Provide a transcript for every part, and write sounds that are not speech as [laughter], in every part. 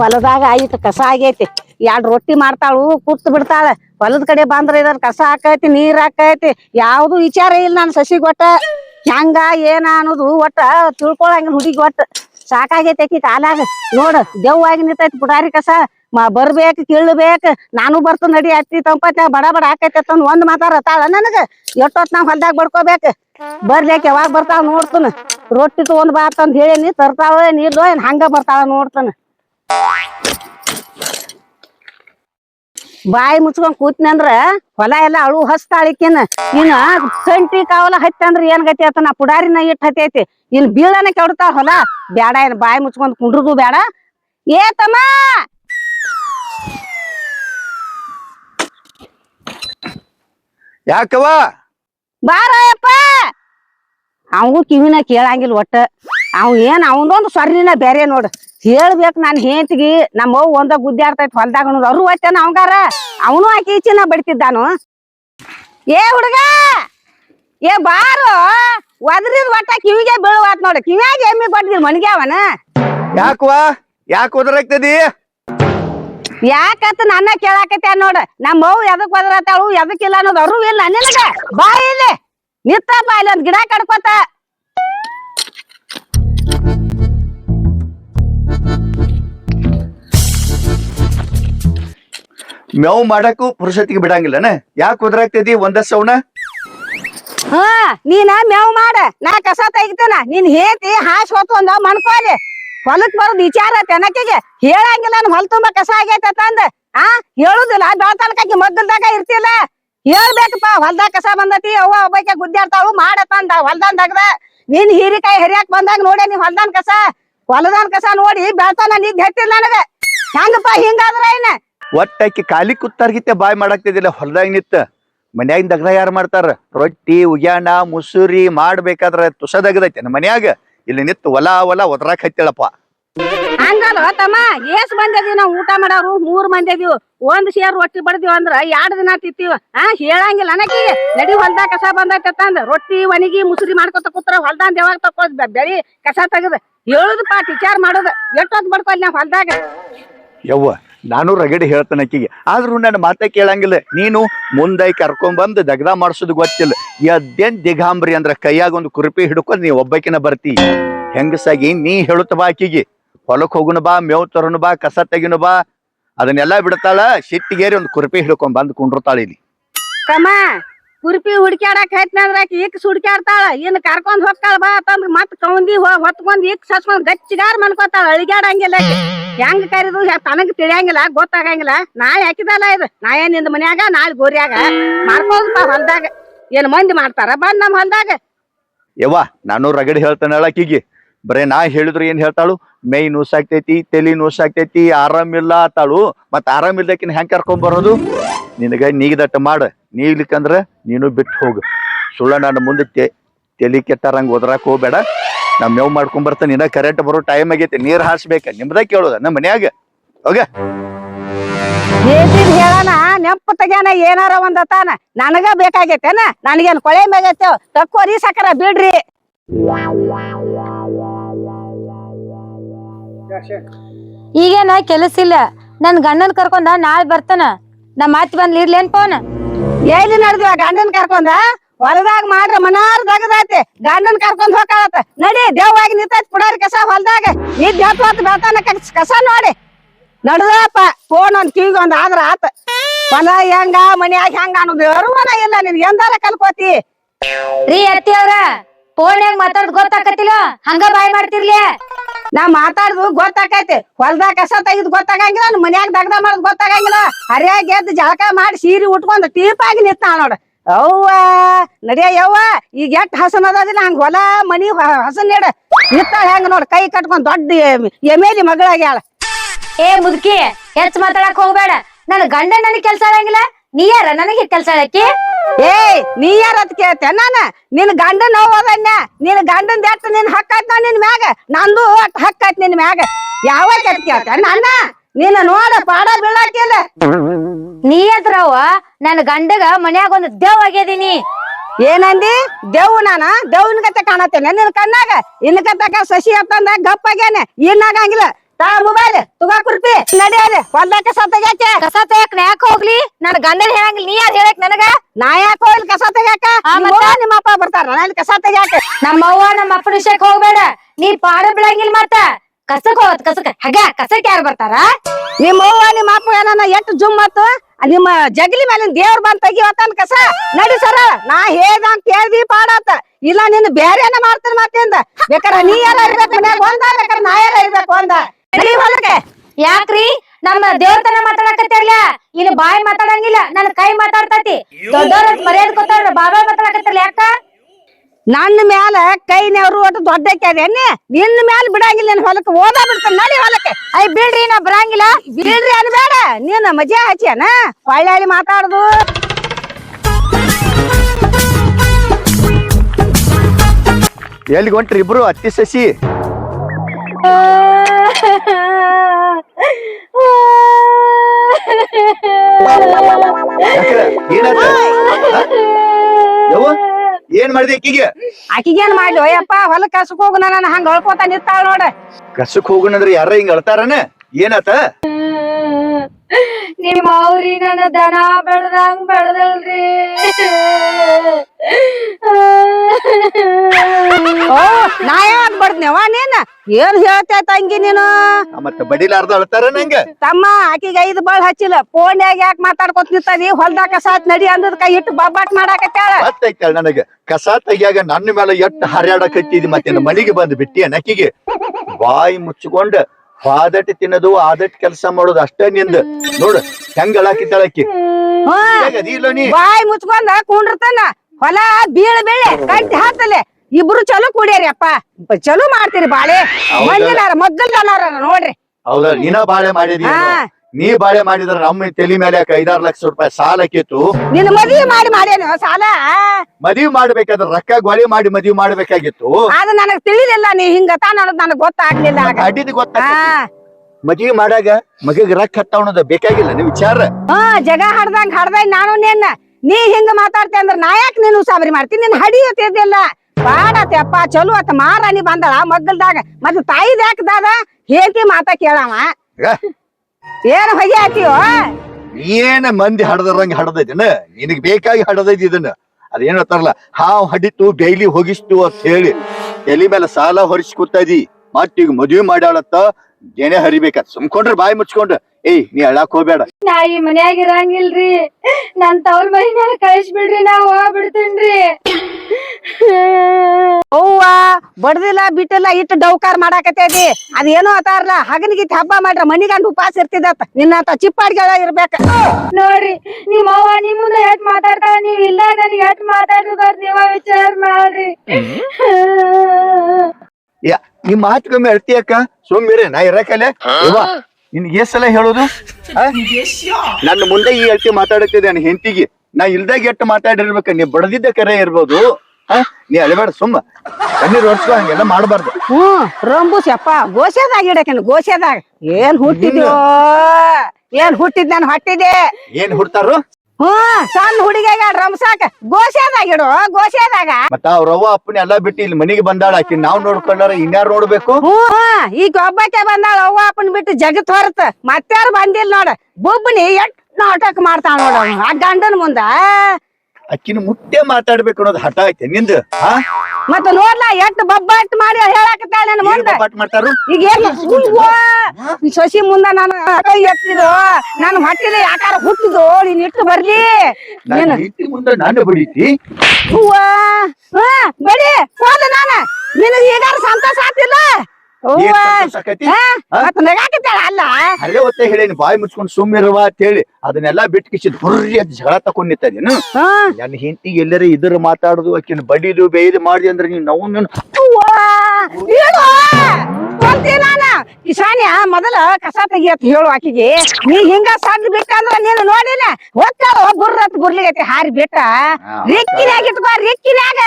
ಹೊಲದಾಗ ಆಯ್ತು ಕಸ ಆಗೈತಿ. ಎರಡು ರೊಟ್ಟಿ ಮಾಡ್ತಾಳು ಕೂತ್ ಬಿಡ್ತಾಳ. ಹೊಲದ ಕಡೆ ಬಂದ್ರ ಇದ್ರ ಕಸ ಹಾಕೈತಿ ನೀರ್ ಹಾಕೈತಿ ಯಾವ್ದು ವಿಚಾರ ಇಲ್ಲ ನಾನು ಸಸಿಗ್ ಒಟ್ಟ ಹೆಂಗ, ಏನ ಅನ್ನೋದು ಒಟ್ಟ ತಿಳ್ಕೊಳಂಗ ಹುಡುಗಿ ಒಟ್ಟ. ಸಾಕಾಗೈತಿ ಆಕಿ ಕಾಲಾಗ ನೋಡ ದೆವ್ವಾಗಿ ನಿಂತೈತಿ ಪುಡಾರಿ ಕಸ. ಮ ಬರ್ಬೇಕು, ಕೀಳ್ಬೇಕ್. ನಾನು ಬರ್ತೇನೆ ನಡಿ ಅತ್ತಿ ತಂಪತ್ತ ಬಡ ಬಡ ಹಾಕೈತೆ ಅಂತ ಒಂದ್ ಮಾತಾಡತಾಳ ನನಗ. ಎಷ್ಟೊತ್ ನಾವ್ ಹೊಲ್ದಾಗ ಬಡ್ಕೋಬೇಕ. ಬರ್ಲಿಕ್ಕೆ ಯಾವಾಗ ಬರ್ತಾವ ನೋಡ್ತನ. ರೊಟ್ಟಿ ತಗೊಂಡ್ ಬಾ ಅಂತ ಹೇಳೇನಿ ತರ್ತಾವ ನೀರ್ ಏನ್ ಹಂಗ ಬರ್ತಾವ ನೋಡ್ತನ. ಬಾಯಿ ಮುಚ್ಕೊಂಡ್ ಕೂತ್ನಿ ಅಂದ್ರ ಹೊಲ ಎಲ್ಲ ಅಳು ಹಸ್ತಾಳಿಕೇನ. ಇನ್ನ ಕಂಟಿ ಕಾವಲ ಹತ್ತಿ ಅಂದ್ರ ಏನ್ ಗತಿ ಆತ ನಾ ಪುಡಾರಿನ ಇಟ್ ಹತ್ತೈತಿ ಇನ್ ಬೀಳನ ಕೆಡ್ತಾವ ಹೊಲ. ಬ್ಯಾಡ ಏನ್ ಬಾಯಿ ಮುಚ್ಕೊಂಡ್ ಕುಂಡ್ರದು ಬ್ಯಾಡ. ಏ ಯಾಕವ ಬಾರಯ್ಯಪ್ಪ ಅವಂಗೂ ಕಿವಿನ ಕೇಳಂಗಿಲ್ಲ ಒಟ್ಟ. ಅವ್ ಏನ್ ಅವನೊಂದು ಸ್ವರ್ಣಿನ ಬೇರೆ ನೋಡು. ಹೇಳ್ಬೇಕು ನಾನ್ ಹೇಂತಿಗಿ ನಮ್ಮ ಅವ್ವ ಒಂದ ಬುದ್ಧಿ ಆಡ್ತೈತಿ ಹೊಲ್ದಾಗ ಅನ್ನೋದು ಅವ್ರು ಒಟ್ಟನ ಅವಂಗಾರ. ಅವನು ಆಕಿ ಈಚಿನ ಬಡಿತಿದ್ದಾನು. ಏ ಹುಡುಗ! ಏ ಬಾರು! ಒದ್ರಿದ್ ಒಟ್ಟ ಕಿವಿಗೆ ಬೀಳುವಾತ್ ನೋಡು. ಕಿವಿಯಾಗ ಎಮ್ಮಿ ಕೊಟ್ಟಿದ್ ಮನಿಗೆ ಅವನ ಯಾಕವ ಯಾಕೆ ಒದರಾಗ್ತದಿ? ಯಾಕಂತ ನನ್ನ ಕೇಳಾಕತ್ಯಾ ನೋಡ. ನಮ್ಮ ಅವ್ವ ಎದಕ್ ಒದರತಾಳು ಎದಕ್ಕಿಲ್ಲ ಅನ್ನೋದು ಅರು ಇಲ್ಲ ನಿನಗ. ಬಾ ಇಲ್ಲಿ. ನಿತ್ತ ಬಾ ಇಲ್ಲಿ ಒಂದ್ ಗಿಡ ಕಡ್ಕೋತ. ಮೇವ್ ಮಾಡಕ್ಕೂ ಪುರುಷತಿಗೆ ಬಿಡಂಗಿಲ್ಲನ? ಯಾಕೆ ಒಂದಷ್ಟು ಅವನ? ಹಾ ನೀನ ಮೇವ್ ಮಾಡ. ನಾ ಕಸ ತೆಗಿತೇನ. ನೀನ್ ಹೇತಿ ಹಾಸ್ ಹೊತ್ತು ಒಂದ ಮಣ್ಕೋಲಿ. ಹೊಲಕ್ ಬರೋದ್ ವಿಚಾರ ತೆನಕಿಗೆ ಹೇಳಂಗಿಲ್ಲ ನನ್ ಹೊಲ ತುಂಬಾ ಕಸ ಆಗೈತೆ ತಂದ. ಆ, ಹೇಳುದಿಲ್ಲ. ಬೆಳತನಕಾಕಿ ಮಗ್ಗಲ್ದಾಗ ಇರ್ತಿಲ್ಲ. ಹೇಳ್ಬೇಕಪ್ಪ, ಹೊಲ್ದಾಗ ಕಸ ಬಂದತಿ. ಅವ್ವ ಒಬ್ಬಾಕೆ ಗುದ್ದಾಡ್ತಾಳು. ಮಾಡತ್ತಂದ ಹೊಲ್ದಾನ್ ದಗ್ದ. ನೀನ್ ಹೀರಿಕಾಯಿ ಹರಿಯಾಕ್ ಬಂದಾಗ ನೋಡೆ ನೀ ಹೊಲ್ದಾನ್ ಕಸ. ಹೊಲದಾನ್ ಕಸ ನೋಡಿ ಬೆಳ್ತಾನ ನೀ ಹೆಟ್ಟಿಲ್ಲ ನನಗ. ಹೆಂಗಪ್ಪ ಹಿಂಗಾದ್ರ ಏನ? ಒಟ್ಟಾಕಿ ಕಾಲಿ ಕುತ್ತಾರ್ಗಿತ್ತೆ ಬಾಯ್ ಮಾಡಾಕ್ತಿದಿಲ್ಲ ಹೊಲ್ದಾಗ ನಿತ್ತ ಮನ್ಯಾಗಿನ ದಗ್ದ ಯಾರು ಮಾಡ್ತಾರ? ರೊಟ್ಟಿ, ಉಗ್ಯಾಣ, ಮುಸುರಿ ಮಾಡ್ಬೇಕಾದ್ರ ತುಸದಗದೈತೆ ನಮ್ಮ ಮನ್ಯಾಗ ಇಲ್ಲಿ ನಿತ್ತು ಹೊಲ ಹೊಲ ಒದ್ರಾಕ್ ಹತ್ತಿಳಪ್ಪ ಹಂಗಲ್ಲ ತಮ್ಮ ಏಸ್ ಮಂದಿ ನಾವು ಊಟ ಮಾಡೋರು ಮೂರ್ ಮಂದಿ ಅದೀವಿ ಒಂದ್ ಸೇರ್ ರೊಟ್ಟಿ ಬಡ್ದಿವ್ ಅಂದ್ರ ಎರಡ್ ದಿನ ತಿತ್ತೀವಿ ಆ ಹೇಳಂಗಿಲ್ಲ ಅನ್ನಕೀಗ ನಡಿ ಹೊಲ್ದಾಗ ಕಸ ಬಂದೈತೆ ತಂದ ರೊಟ್ಟಿ ಒಣಗಿ ಮುಸುರಿ ಮಾಡ್ಕೊತ ಕೂತ್ರ ಹೊಲ್ದಾನ್ ಯಾವಾಗ ತಕೊಳ್ ಬೆಳಿ ಕಸ ತೆಗದ. ಪಾಟ್ ವಿಚಾರ ಮಾಡೋದು. ಎಷ್ಟೊತ್ ಬಡ್ಕೊಲ್ ನಾವ್ ಹೊಲ್ದಾಗ? ಯವ್ವ ನಾನು ರಗಡಿ ಹೇಳ್ತಾನೆ ಆಕಿಗೆ ಆದ್ರೂ ನನ್ನ ಮಾತ ಕೇಳಂಗಿಲ್ಲ. ನೀನು ಮುಂದೈ ಬಂದು ದಗ್ದ ಮಾಡಿಸೋದು ಗೊತ್ತಿಲ್ಲ. ಎದ್ದೇನ್ ದಿಗಾಂಬ್ರಿ ಅಂದ್ರ ಕೈಯಾಗ ಒಂದು ಕುರುಪಿ ಹಿಡ್ಕೊಂಡು ನೀ ಒಬ್ಬಕಿನ ಬರ್ತಿ. ಹೆಂಗಸಾಗಿ ನೀ ಹೇಳುತ್ತ ಬಾ ಆಕಿಗೆ ಹೊಲಕ್ಕೆ ಹೋಗುನು ಬಾ, ಮೇವ್ ತರನು ಬಾ, ಕಸ ತೆಗಿನು ಬಾ. ಅದನ್ನೆಲ್ಲ ಬಿಡ್ತಾಳ, ಸಿಟ್ಟಿಗೇರಿ ಒಂದು ಕುರುಪಿ ಹಿಡ್ಕೊಂಡ್ ಬಂದ್ ಕುಂಡಿರ್ತಾಳ ಇಲ್ಲಿ. ತಮ್ಮ ಕುರ್ಪಿ ಹುಡ್ಕ್ಯಾಡಕ್ ಹೈತ್ನಂದ್ರ ಆಕಿ ಈಕ್ ಸುಡ್ಕ್ಯಾಡ್ತಾಳ. ಇನ್ ಕರ್ಕೊಂಡ್ ಹೋಗ್ತಾಳ ಬಾ ಅಂತಂದ್ ಮತ್ ಕೌಂದಿ ಹೊತ್ಕೊಂಡ್ ಈಕ್ ಸಸ್ಕೊಂಡ್ ಗಚ್ಚಿಗಾರ್ ಮನ್ಕೋತಾಳ. ಅಳಿಗ್ಯಾಡಂಗಿಲ್ಲ ಹೆಂಗ್ ಕರಿದು? ತನಗ್ ತಿಳಿಯಂಗಿಲ್ಲ, ಗೊತ್ತಾಗಂಗಿಲ್ಲ. ನಾ ಹಾಕಿದಲ್ಲ ಇದು. ನಾ ಏನ್ನಿಂದ ಮನ್ಯಾಗ, ನಾಳೆ ಗೋರಿಯಾಗ. ಮಾಡ್ಕೋದಪ್ಪ ಹೊಲ್ದಾಗ. ಏನ್ ಮಂದಿ ಮಾಡ್ತಾರ? ಬಂದ್ ನಮ್ ಹೊಲ್ದಾಗ. ಯವ್ವ ನಾನು ರಗಡಿ ಹೇಳ್ತಾನೆ ಆಕಿಗೆ ಬರೇ ನಾ ಹೇಳಿದ್ರು ಏನ್ ಹೇಳ್ತಾಳು? ಮೈ ನೂಸಾಗ್ತೈತಿ, ತಲೆ ನೂಸಾಗ್ತೈತಿ, ಆರಾಮಿಲ್ಲ ಆತಾಳು. ಮತ್ ಆರಾಮಿಲ್ದಕಿನ ಹೆಂಗ್ ಕರ್ಕೊಂಡ್ ಬರೋದು? ನಿನಗ ನೀಗದಟ್ಟ ಮಾಡ. ನೀಗ್ಲಿಕ್ಕಂದ್ರ ನೀನು ಬಿಟ್ಟು ಹೋಗು. ಸುಳ್ಳ ನಾನು ಮುಂದಕ್ಕೆ ತೆ ತಲಿ ಕೆಟ್ಟಾರಂಗ್ ಒದರಾಕ್ ಹೋಗ್ಬೇಡ. ನಾ ಮೇವ್ ಮಾಡ್ಕೊಂಡ್ ಬರ್ತಾನೆ. ಇನ್ನ ಕರೆಂಟ್ ಬರೋ ಟೈಮ್ ಆಗೈತಿ. ನೀರ್ ಹಾಸ್ಬೇಕ ನಿಮ್ದ ಕೇಳೋದ ನಮ್ಮ ಮನ್ಯಾಗ. ಹೋಗ. ಹೇಳಣ. ನೆಪ್ಪ ತೆಗ್ಯಾನ. ಏನಾರ ಒಂದ ನನಗ ಬೇಕಾಗೈತೇನ? ನನಗೇನ್ ಕೊಳೆ ಮ್ಯಾಗೈತೆ ತಕ್ಕೋರಿ ಸಕರ ಬಿಡ್ರಿ. ಈಗೇನ ಕೆಲಸ ಇಲ್ಲ. ನನ್ ಗಂಡನ್ ಕರ್ಕೊಂಡ ನಾಳೆ ಬರ್ತಾನ. ನಮ್ಮ ಮಾತಿ ಬಂದ್ ಇರ್ಲೇನ್ ಫೋನ್ ಎಲ್ಲಿ ನಡೆದ ಗಂಡನ್ ಕರ್ಕೊಂಡ? ಹೊಲದಾಗ ಮಾಡ್ರ ಮನಾರ್ ದಗದೈತಿ ಗಂಡನ್ ಕರ್ಕೊಂಡ್ ಹೋಗತ್ತ ನಡಿ ದೇವಾಗಿ ನಿಂತೈತಿ ಪುಡಾರಿ ಕಸ ಹೊಲದಾಗ. ನಿದ್ದೆ ಹತ್ತು ಹೊತ್ತು ಕಸ್- ನೋಡಿ. ನಡ್ದಪ್ಪ ಫೋನ್ ಒಂದ್ ಕಿವಿಗೆ ಒಂದ್ ಆದ್ರ ಆತ. ಹೊಲ ಹೆಂಗ, ಮನ್ಯಾಗ ಹೆಂಗ ಅನ್ನೋದು ಇಲ್ಲ ನಿನ್ ಎಂದಾರ ಕಲ್ಕೋತಿ? ರೀ ಅತ್ತಿ ಅವ್ರ ಹೆಂಗ್ ಮಾತಾಡ್ ಗೊತ್ತಾಕತಿಲ್ಲ ಹಂಗ ಬಾಯ್ ಮಾಡ್ತಿರ್ಲಿ? ನಾ ಮಾತಾಡುದು ಗೊತ್ತಾಕೈತಿ. ಹೊಲ್ದಾಗ ಕಸ ತೆಗಿದ್ ಗೊತ್ತಾಗಂಗಿಲ್ಲ ನಮ್ ಮನ್ಯಾಗ ದಗ್ದ ಮಾಡೋದ್ ಗೊತ್ತಾಗಂಗಿಲ್ಲ. ಹರಿಯಾಗಿ ಎದ್ದು ಜಳಕ ಮಾಡಿ ಸೀರೆ ಉಟ್ಕೊಂಡ್ ಟೀಪಾಗಿ ನಿಂತ ನೋಡ. ಅವ್ವ ನಡಿಯ ಯವ್ವ, ಈಗ ಎಷ್ಟ್ ಹಸನ್ ಅದಿಲ್ಲ ಹಂಗ ಹೊಲ, ಮನಿ ಹಸನ್ ನೀಡ. ನಿತ್ತಾಳ ಹೆಂಗ ನೋಡ್, ಕೈ ಕಟ್ಕೊಂಡ್ ದೊಡ್ಡ ಎಮ್- ಎಮೇಲಿ ಮಗಳಾಗ್ಯಾಳ. ಏ ಮುದುಕಿ, ಹೆಚ್ಚು ಮಾತಾಡಕ್ ಹೋಗ್ಬೇಡ. ನನ್ ಗಂಡ ನನಗ್ ಕೆಲ್ಸ ಆಗಂಗಿಲ್ಲ ನೀ ಯಾರ? ನನಗೆ ಕೆಲ್ಸ ಹೇಳಕ್ಕೆ? ಏಯ್ ನೀ ಯಾರ ಅಂತ ಕೇಳ್ತೆ? ನಾನ ನಿನ್ ಗಂಡ ನೋವು ಅದನ್ನ ನಿನ್ ಗಂಡನ್ ಎಷ್ಟ್ ನಿನ್ ಹಕ್ಕಾಯ್ತ ನಿನ್ ಮ್ಯಾಗ. ನಂದು ಅಟ್ ಹಕ್ಕಾಯ್ತ ನಿನ್ ಮ್ಯಾಗ. ಯಾವ ಕೆಟ್ಟ ಕೇಳ್ತೆ? ನನ್ನ ನೀನ್ ನೋಡ ಪಾಡ ಬೀಳಾಕಿಲ್ಲ. ನೀ ಅದ್ರವ ನನ್ ಗಂಡಗ ಮನ್ಯಾಗ ಒಂದ್ ದೇವ್ ಆಗ್ಯದೀನಿ. ಏನಂದಿ? ದೇವ್ ನಾನ? ದೇವ್ನ ಕತೆ ಕಾಣತ್ತೇನೆ ನಿನ್ ಕಣ್ಣಾಗ? ಇನ್ ಕತ್ತಕ ಸಸಿ ಗಪ್ಪ ಗಪ್ಪಾಗ್ಯಾನೆ ಇನ್ನಾಗಂಗಿಲ್ಲ ತಾ ಮೊಬೈಲ್ ತುಗಾ ಕುರ್ಪಿ ನಡಿಯದೆ ಹೊಲ್ದಾಗ ಕಸ ತೆಗ್ಯಾಕೆ. ಕಸ ತೆಗಕ್ ನಾ ಯಾಕ ಹೋಗ್ಲಿ? ನನ್ ಗಂಡನ್ ಹೇಳಂಗಿಲ್ಲ ನೀ ಯಾರು ಹೇಳಕ್ ನನಗ? ನಾ ಯಾಕ ಹೋಗ್ಲಿ ಕಸ ತೆಗ್ಯಾಕ? ಆ, ನಿಮ್ಮ ಅಪ್ಪ ಬರ್ತಾರ ನಾನು ಕಸ ತೆಗ್ಯಾಕ. ನಮ್ಮ ಅವ್ವ ನಮ್ಮ ಅಪ್ಪನ ವಿಷಯಕ್ ಹೋಗ್ಬೇಡ. ನೀ ಪಾಡ ಬಿಡಂಗಿಲ್ಲ ಮತ್ತ. ಕಸಕ್ ಹೋಗತ್ ಕಸಕ್. ಹಗ ಕಸಕ್ ಯಾರು ಬರ್ತಾರ? ನಿಮ್ಮ ಅವ್ವ ನಿಮ್ಮ ಅಪ್ಪ ಏನಾನ ಎಷ್ಟು ಜುಮ್ ಮತ್ತು ನಿಮ್ಮ ಜಗಲಿ ಮೇಲಿನ ದೇವ್ರ ಬಂದ್ ತೆಗಿವತ್ತನ್ ಕಸ. ನಡಿ ಸರ ನಾ ಹೇಳ್ದಂಗ್ ಕೇಳ್ದಿ ಪಾಡಾತ ಇಲ್ಲ ನಿನ್ನ ಬೇರೆನ ಮಾಡ್ತೀನಿ ಮತ್ತಿಂದ. ಬೇಕಾರ ನೀ ಯಾರ ಇರ್ಬೇಕು ಮನ್ಯಾಗ ಒಂದ ಬೇಕಾರ ನಾ ಯಾರ ಇರ್ಬೇಕು ಒಂದ. ನಡಿ ಹೊಲಕ್ಕೆ ಯಾಕ್ರಿ? ನಮ್ಮ ದೇವ್ರತನ ಮಾತಾಡಕತ್ತಿರ್ಲ ಇಲ್ಲಿ ಬಾಯಿ ಮಾತಾಡಂಗಿಲ್ಲ ನನ್ನ ಕೈ ಮಾತಾಡ್ತತಿ. ದೊಡ್ಡವ್ರ ಮರ್ಯಾದ ಕೊತ್ತಾರ ಬಾಬಾ ಮಾತಾಡಕತ್ತಿರ್ಲ ಯಾಕ? ನನ್ನ ಮ್ಯಾಲ ಕೈ ನೆವರು ಒಟ್ಟು ದೊಡ್ಡ ಅದೇನಿ ನಿನ್ನ ಮ್ಯಾಲ ಬಿಡಂಗಿಲ್ಲ ನಿನ್ ಹೊಲಕ್ಕೆ ಓದಾ ಬಿಡ್ತಾನ ನಡಿ ಹೊಲಕ್ಕೆ. ಐ ಬಿಡ್ರಿ ನಾ ಬರಂಗಿಲ್ಲ. ಬಿಡ್ರಿ ಅನ್ಬೇಡ ನೀನ್ ಮಜಾ ಹಚ್ಯಾನ? ಹೊಳ್ಳಿ ಹೊಳ್ಳಿ ಮಾತಾಡುದು. ಎಲ್ಲಿಗೆ ಹೊಂಟ್ರಿ ಇಬ್ರು ಅತ್ತಿ ಸಸಿ? ಏನ್ ಮಾಡಿದೆ ಅಕ್ಕಿಗೆ ಆಕಿಗೇನ್ ಮಾಡ್ಲಿ? ಓಯಪ್ಪ ಹೊಲ ಕಸಕ್ ಹೋಗ ನಾನು ಹಂಗ ಹೊಳ್ಕೋತ ನಿಂತಾಳ ನೋಡ. ಕಸಕ್ ಹೋಗುಣಂದ್ರ ಯಾರ ಹಿಂಗ ಅಳ್ತಾರನ? ಏನಾತ? ನಿಮ್ ಅವ್ರಿ ನನ್ನ ದನ ಬೆಳ್ದಂಗ್ ಬೆಳ್ದಲ್ರಿ. ಓ ನಾ ಯಾವಾಗ ಬಡ್ದ್ನೇವ ನೀನ್? ಏನ್ ಹೇಳ್ತೇ ತಂಗಿ ನೀನು? ಮತ್ತೆ ಬಡಿಲಾರ್ದ ಅಳ್ತಾರ ನಂಗ? ತಮ್ಮ ಆಕಿಗೆ ಐದು ಬಾಳ್ ಹಚ್ಚಿಲ್ಲ. ಫೋನ್ಯಾಗ ಯಾಕೆ ಮಾತಾಡ್ಕೊತ ನಿಂತದಿ ಹೊಲ್ದಾಗ ಕಸಾತ್ ನಡಿ ಅಂದದ ಕೈ ಇಟ್ಟು ಬಬ್ಬಾಟ್ ಮಾಡಾಕತ್ತಾಳ ಗೊತ್ತೈತಳ ನನಗೆ. ಕಸ ತೆಗಿಯಾಗ ನನ್ನ ಮೇಲೆ ಎಟ್ಟು ಹರ್ಯಾಡಕತ್ತಿದ್ ಮತ್ತೆ ಮನೆಗೆ ಬಂದ್ ಬಿಟ್ಟಿ ನಕಿಗೆ ಬಾಯಿ ಮುಚ್ಕೊಂಡ್ ಪಾದಟ್ ತಿನ್ನೋದು ಆದಟ್ ಕೆಲಸ ಮಾಡೋದು ಅಷ್ಟೇ ನಿಂದ. ನೋಡು ಹೆಂಗ್ ಅಳಾಕಿತ್ತಳಕ್ಕಿ ಬಾಯಿ ಮುಚ್ಕೊಂಡ ಕುಂಡಿರ್ತಾನ. ಹೊಲ ಬೀಳ ಬೀಳೆ ಕಟ್ಟಿ ಹಾತಲೆ ಇಬ್ರು ಚಲೋ ಕುಡಿಯರಿ ಅಪ್ಪ. ಚಲೋ ಮಾಡ್ತೀರಿ ಬಾಳೆ. ಮೊದ್ಲಾರ ಮಂದಿನಾರ ಮೊದ್ದಲ್ದನಾರ ನೋಡ್ರಿ. ಹೌದಾ ನೀನ ಬಾಳೆ ಮಾಡಿದಿ. ನೀ ಬಾಳೆ ಮಾಡಿದ್ರ ನಮ್ಮ ತಲಿ ಮೇಲೆ ಯಾಕೆ ಐದಾರು ಲಕ್ಷ ರೂಪಾಯಿ ಸಾಲ ಕಿತ್ತು? ನಿನ್ನ ಮದ್ವಿ ಮಾಡಿ ಮಾಡ್ಯಾನ ಸಾಲ? ಮದುವೆ ಮಾಡ್ಬೇಕಾದ್ರೆ ರೊಕ್ಕ ಗೊಳಿ ಮಾಡಿ ಮದ್ವಿ ಮಾಡ್ಬೇಕಾಗಿತ್ತು. ಅದು ನನಗ್ ತಿಳಿಲಿಲ್ಲ ನೀ ಹಿಂಗ ಅನ್ನೋದು ನನಗ್ ಗೊತ್ತಾಗ್ಲಿಲ್ಲ ಆಗ ಅಡ್ಡಿದ್ ಗೊತ್ತ ಹಾ. ಮದ್ವಿ ಮಾಡಾಗ ಮಗಿಗೆ ರೊಕ್ಕ ಹತ್ತ ಅನ್ನೋದು ಬೇಕಾಗಿಲ್ಲ ನೀವು ವಿಚಾರ. ಹಾ ಜಗ ಹಡ್ದಂಗ್ ಹಡ್ದಂಗ್ ನಾನು ನಿನ್ನ. ನೀ ಹಿಂಗ ಮಾತಾಡ್ತಿ ಅಂದ್ರ ನಾ ಯಾಕೆ ನೀನು ಸಾಬರಿ ಮಾಡ್ತೀನಿ ನಿನ್ ಹಡಿಯತ್ತಿದ್ದಿಲ್ಲ ಬಾಡತ್ತೆ ಅಪ್ಪ ಚಲೋ ಆತ ಮಾರಾಣಿ ಬಂದಳ ಮಗ್ಗಲ್ದಾಗ. ಮತ್ತೆ ತಾಯಿದ ಯಾಕೆ ದಾದ? ಹೇಳ್ತಿ ಮಾತಾ ಕೇಳವ. ಏನ್ ಹೊಗೆ ಹಾಕಿವೋ ಏನ ಮಂದಿ ಹಡದ್ರಂಗ ಹಡದೈತಿನ? ನಿನಗ್ ಬೇಕಾಗಿ ಹಡದೈತಿ ಇದನ್ನ. ಅದೇನ್ ಹೇಳ್ತಾರಲ್ಲ ಹಾವ್ ಹಡಿತು ಡೈಲಿ ಹೋಗಿಸ್ತು ಅಂತ ಹೇಳಿ. ಎಲಿ ಮೇಲೆ ಸಾಲ ಹೊರಿಸಿ ಇದಿ ಮತ್ ಈಗ ಮದ್ವಿ ಮಾಡ್ಯಾಳತ್ತ ಜನ ಹರಿಬೇಕ ಸುಮ್ಕೊಂಡ್ರ ಬಾಯಿ ಮುಚ್ಕೊಂಡ್ರ ಏಯ್ ನೀ ಹೇಳಕ್ ಹೋಗ್ಬೇಡ. ನಾ ಈ ಮನ್ಯಾಗ ಇರಂಗಿಲ್ರಿ. ನನ್ ತವ್ರ ಮನಿನಾಗ ಕಳಿಸ್ಬಿಡ್ರಿ ನಾ ಹೋಗ್ಬಿಡ್ತೇನ್ರಿ. ಅವ್ವ ಬಡದಿಲ್ಲ ಬಿಟ್ಟಿಲ್ಲ ಇಟ್ಟು ಡೌಕಾರ್ ಮಾಡಾಕತ್ತೇದಿ. ಅದೇನೋ ಅತಾರಲ್ಲ ಹಗನಿಗಿತ್ ಹಬ್ಬ ಮಾಡ್ರ ಮನಿಗಂಡ್ ಉಪಾಸ ಇರ್ತಿದತ್ತ ನಿನ್ನ ಚಿಪ್ಪಾಡ್ಗಳ ಇರ್ಬೇಕ. ನೋಡ್ರಿ ನಿಮ್ ಅವ್ವ ನಿಮ್ ಮುಂದೆ ಎಷ್ಟ್ ಮಾತಾಡ್ತಾಳ ನೀವ್ ಇಲ್ಲ ನನ್ ಎಷ್ಟ್ ಮಾತಾಡ್ಬೇಕಂತ ನೀವ ವಿಚಾರ ಮಾಡ್ರಿ. ಯಾ ನಿಮ್ ಅಳ್ತಿ ಅಕ್ಕ? ಸುಮ್ಮಿರೆ ನಾ ಇರಕಲೆ. ನಿನ್ಗೆ ಎಷ್ಟ್ ಸಲ ಹೇಳೋದು? ಆ? ನನ್ನ ಮುಂದೆ ಈ ಅಳ್ತಿ ಮಾತಾಡುತ್ತಿದ್ದೆ ನನ್ನ ಹೆಂಡತಿಗೆ. ನಾ ಇಲ್ದಾಗ ಎಟ್ಟು ಮಾತಾಡಿರ್ಬೇಕ ನೀ ಬಡದಿದ್ದ ಕರೆ ಇರ್ಬೋದು. ಆ? ನೀ ಅಳಬೇಡ ಸುಮ್ಮ. ಕಣ್ಣೀರ್ ಹೊಡ್ಸ್ಕೊ ಹಂಗೆಲ್ಲ ಮಾಡಬಾರ್ದು. ಹ್ಮ್ ರಂಬೂಸ್ ಯಪ್ಪ ಗೋಸೆದಾಗ ಇಡಕೇನು ಗೋಸೆದಾಗ ಏನ್ ಹುಟ್ಟಿದ್ಯೋ? ಏನ್ ಹುಟ್ಟಿದ್ ನಾನು ಹೊಟ್ಟಿದೆ? ಏನ್ ಹುಡ್ತಾರು ಹ್ಮ್ ಸಣ್ಣ ಹುಡುಗಿಗ ರಂಸಾಕ ಗೋಸೆದಾಗ ಇಡು ಗೋಸೆದಾಗ ಮತ್ತ ಅವ್ರವ್ವ ಅಪ್ಪನ ಎಲ್ಲಾ ಬಿಟ್ಟು ಇಲ್ಲಿ ಮನೆಗೆ ಬಂದಾಳ ಆಕಿ ನಾವ್ ನೋಡ್ಕೊಂಡಾರ ಇನ್ಯಾರು ನೋಡ್ಬೇಕು? ಹ್ಮ್ ಈಗ ಒಬ್ಬಕ್ಕೆ ಬಂದಾಳ ಅವ್ವ ಅಪ್ಪನ್ ಬಿಟ್ಟು ಜಗತ್ ಹೊರತ. ಮತ್ತಾರು ಬಂದಿಲ್ಲ ನೋಡ. ಬುಬ್ಬನಿ ಎಟ್ ನಾಟಕ ಮಾಡ್ತಾಳ ನೋಡ ಅವ್ನು, ಆ ಗಂಡನ ಮುಂದ ಅಕ್ಕಿನ ಮುಟ್ಟೆ ಮಾತಾಡ್ಬೇಕು ಅನ್ನೋದು ಹಠ ಐತೆ. ನಿಂದು? ಮತ್ತ ನೋಡ್ಲಾ ಎಟ್ ಬಬ್ಬಟ್ ಮಾಡಿ ಹೇಳಾಕತ್ತಾಳ ನನ್ನ ಮುಂದ? ಮಾಡ್ತಾರು? ಈಗ ಏನ್ ಅವ್ವ, ಈ ಸೊಸಿ ಮುಂದ ನಾನು ಕೈ ಎತ್ತಿದು ನಾನು ಹೊಟ್ಟಿದ ಯಾಕಾರ ಹುಟ್ಟಿದು ನೀನ್ ಇಟ್ಟು ಬರ್ಲಿ. ನಾನ್ ನೀನು ಹೆಂಡ್ತಿ ಮುಂದೆ ನಾನು ಬಡೀತಿ ಹೂವ? ಹಾ ಬಡಿ ಹೋದ ನಾನ. ನಿನಗ ಈಗಾರ ಸಂತೋಷ ಆತಿಲ್ಲ ಅಲ್ಲ? ಅಲ್ಲೇ ಹೊತ್ತೆ ಹೇಳೇನಿ ಬಾಯಿ ಮುಚ್ಕೊಂಡು ಸುಮ್ಮಿರುವ ಅಂತ ಹೇಳಿ. ಅದನ್ನೆಲ್ಲ ಬಿಟ್ಟು ಕಿಸಿದ್ ಹುರ್ರಿ ಅಂತ ಜಗಳ ತಕೊಂಡ್ ನಿಂತದೇನು ನನ್ನ ಹೆಂಡತಿಗೆ ಎಲ್ಲರ ಇದ್ರ ಮಾತಾಡುದು ಆಕಿನ ಬಡಿದು ಬೇಯ್ದು ಮಾಡಿ ಅಂದ್ರೆ ನೀನ್ ನಾವು ನಾನ ಕಿಸಾನ್ಯ ಮೊದಲ ಕಸ ತೆಗಿಯತ್ ಹೇಳು ಆಕಿಗೆ. ನೀ ಹಿಂಗ ಸಣ್ಣ ಬಿಟ್ಟ ಅಂದ್ರ ನೀನು ನೋಡಿಲ್ಲ. ಹೊತ್ತಾಳ ಗುರ್ರತ್ ಬುರ್ಲಿಗೈತಿ ಹಾರಿ ಬಿಟ್ಟ ರಿಕ್ಕಿನ್ಯಾಗ ಇಟ್ಕೋ ರಿಕ್ಕಿನ್ಯಾಗ.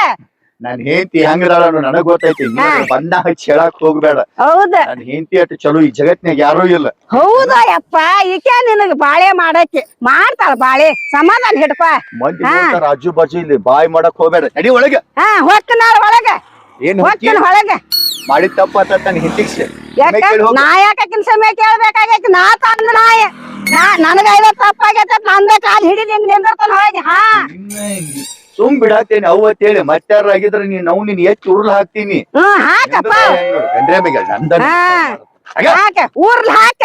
ನನ್ ಹೆಂಡತಿ ಹೆಂಗದಾಳ ನನಗ್ ಗೊತ್ತೈತಿ. ಬಣ್ಣ ಹಚ್ಚಿ ಹೇಳಕ್ ಹೋಗ್ಬೇಡ. ಹೌದ. ನನ್ ಹೆಂಡತಿ ಅಟ್ಟು ಚಲೋ ಈ ಜಗತ್ನಾಗ ಯಾರೂ ಇಲ್ಲ. ಹೌದಾ ಯಪ್ಪ ಈಕೆ ನಿನಗ್ ಬಾಳೆ ಮಾಡಕ್ಕೆ ಮಾಡ್ತಾಳ ಬಾಳೆ. ಸಮಾಧಾನ ಹಿಡ್ಕೊ. ಮಂದಿ ರಾಜು ಆಜು ಬಾಜು ಇಲ್ಲಿ ಬಾಯಿ ಮಾಡಕ್ ಹೋಗ್ಬೇಡ. ನಡಿ ಒಳಗ. ಹಾ ಹೊಕ್ಕನಾಳ ಒಳಗ. ಏನ್? ಹೊಕ್ಕನ ಒಳಗ ಮಾಡಿ ತಪ್ಪ ತನ್ನ ಹಿಂತಿಗ್ಸಿ ನಾ ಯಾಕಿನ ಸಮಯ ಕೇಳ್ಬೇಕಾಗೈತಿ? ನಾ ತಂದ ನಾಯ. ನನಗ ಐದ ತಪ್ಪಾಗೈತೆ ನಂದ ಕಾಲ್ ಹಿಡಿದ್ನಿಂದ ನಿಂದಿರ್ತಾನ ಹೋಗಿ ಹಾ. ಸುಮ್ ಬಿಡಾತೇನಿ ಅವತ್ತೇಳಿ ಮತ್ತಾರ ಆಗಿದ್ರ ನೀನ್ ನಾವು ನೀನ್ ಎಚ್ ಉರ್ಲ್ ಹಾಕ್ತೀನಿ. ಹ್ಮ್ ಹಾಕಪ್ಪ. ಗಂಡ್ರೆ ಮ್ಯಾಗ ನಂದ ಹಾ. ಹಾಕ. ಊರ್ಲ್ ಹಾಕ.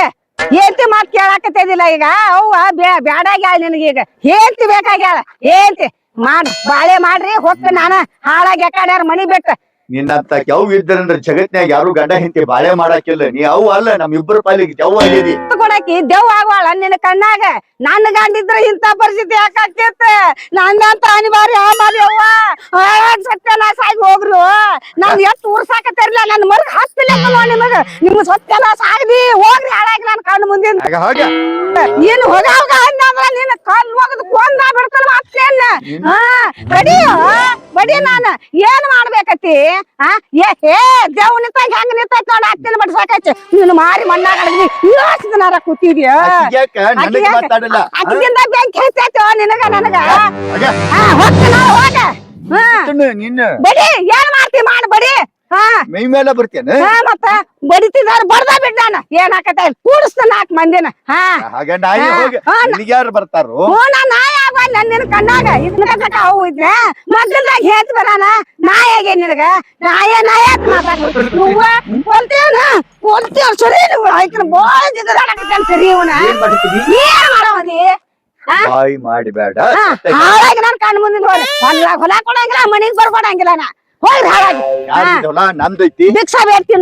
ಏಂತಿ ಮಾತ್ ಕೇಳಾಕತ್ತಿದಿಲ್ಲ ಈಗ. ಅವ್ವ ಬ್ಯಾ- ಬ್ಯಾಡಾಗ್ಯಾಳ ನಿನಗೀಗ ಹೇಳ್ತಿ ಬೇಕಾಗ್ಯಾಳ. ಹೇಳ್ತಿ ಮಾಡ್ ಬಾಳೆ ಮಾಡ್ರಿ ಹೊಕ್ಕ ನಾನ ಹಾಳಾಗಿ ಯಾಕಾಡ್ಯಾರ ಮನಿ ಬಿಟ್ಟ ನಿನ್ನಂತ ಕೆವ್ ಇದ್ದರಂದ್ರ ಜಗತ್ನ್ಯಾಗ ಯಾರು ಗಂಡ ಹಿಂತಿ ಬಾಳೆ ಮಾಡಾಕಿಲ್ಲ. ನೀ ಅವು ಅಲ್ಲ ನಮ್ ಇಬ್ಬರ ಪಾಲಿಗೆ ಜವ್ ಆಗಿದಿ ಕೊಡಾಕಿ ದೇವ್ ಆಗ್ವಾಳ ನಿನ್ನ ಕಣ್ಣಾಗ. ನನ್ನ ಗಂಡಿದ್ರ ಇಂತ ಪರಿಸ್ಥಿತಿ ಯಾಕಾಗ್ತಿತ್ತ ನಂದಂತ ಅನಿವಾರ್ಯ ಆಮಾರಿ ಅವ್ವ. ಸತ್ಯನಾಶ ಆಗಿ ಹೋಗ್ರು ನಾವ್ ಎಷ್ಟು ಉರ್ಸಾಕತ್ತಿರ್ಲ ನನ್ ಮರ್ಗ ಹಾಕ್ತಿಲ್ಲ ನಿಮಗ. ನಿಮ್ ಸತ್ಯನಾಶ ಆಗದಿ ಹೋಗ್ರಿ ಹಾಳಾಗಿ ನನ್ ಕಣ್ಣು ಮುಂದಿನ. ಏನು ಹೋಗ. ಹೋಗ ಅಂದ್ರ ನಿನ್ನ ಕಲ್ ಹೋಗದ್ ಕೊಂದ ಬಿಡ್ತಾನ ಮತ್ತೇನ? ಹಾ ಬಡಿಯೋ ಬಡಿ ನಾನ. ಏನ್ ಮಾಡ್ಬೇಕತಿ ಹಾ ಏ ಹೇ ದೇವ್ ನಿಂತಾಗ ಹೆಂಗ್ ನಿಂತೈತ್ ನೋಡ ಹತ್ತಿನ ಬಡ್ ಸಾಕೈತಿ. ನೀನು ಮಾರಿ ಮಣ್ಣಾಗ ದಿನಾರ ಕೂತಿದ್ಯ? ಯಾಕ? ನನಗೆ ಮಾತಾಡಲ್ಲ. ಹಾ? ಹೋಗ್ತೀನಿ ಹೋಗ. ನಿನ್ನ. ಬಡಿ ಏನ್ ಮಾಡ್ತಿ ಮಾಡ್ ಬಡಿ. ಹಾ. ಮೈ ಮೇಲೆ ಬರ್ತೇನೆ ಹಾ ಮತ್ತ ಬಡಿತಿದಾರ ಬಡ್ದ ಬಿಡ್ದಾನ ಏನ್ ಹಾಕತ್ತ ಕೂಡಿಸ್ತಾನ ನಾಲ್ಕು ಮಂದಿನ. ಹಾ. ಹಾಗೆ ನಾಯಿ ಹಾ, ಹೋಗಿ. ಯಾರು ಬರ್ತಾರೋ? ಹ್ಞೂ ನಾ ನಾಯಿ ಆಗ ನನ್ನ ಕಣ್ಣಾಗ ಅವು ಇದ್ರೆ ಮೊದಲ್ದಾಗ ಹೇಳ್ತ ಬರಾನ. ನಾಯಾಗೆ ನಿನಗ. ನಾಯ ನಾಯ ಮಾತಾಡ್ಬಿಟ್ಟು ಸರಿ ಸರಿ ಇವನ. ಏನ್ ಬಾಯಿ ಮಾಡಿಬೇಡ. ನಾನು ಕಣ್ಣ ಕೊಡಂಗಿಲ್ಲ ಬರ್ಕೊಡಂಗಿಲ್ಲ ನಾ. ಹೋಗ್ರಿ ಹಾಳಾಗಿ.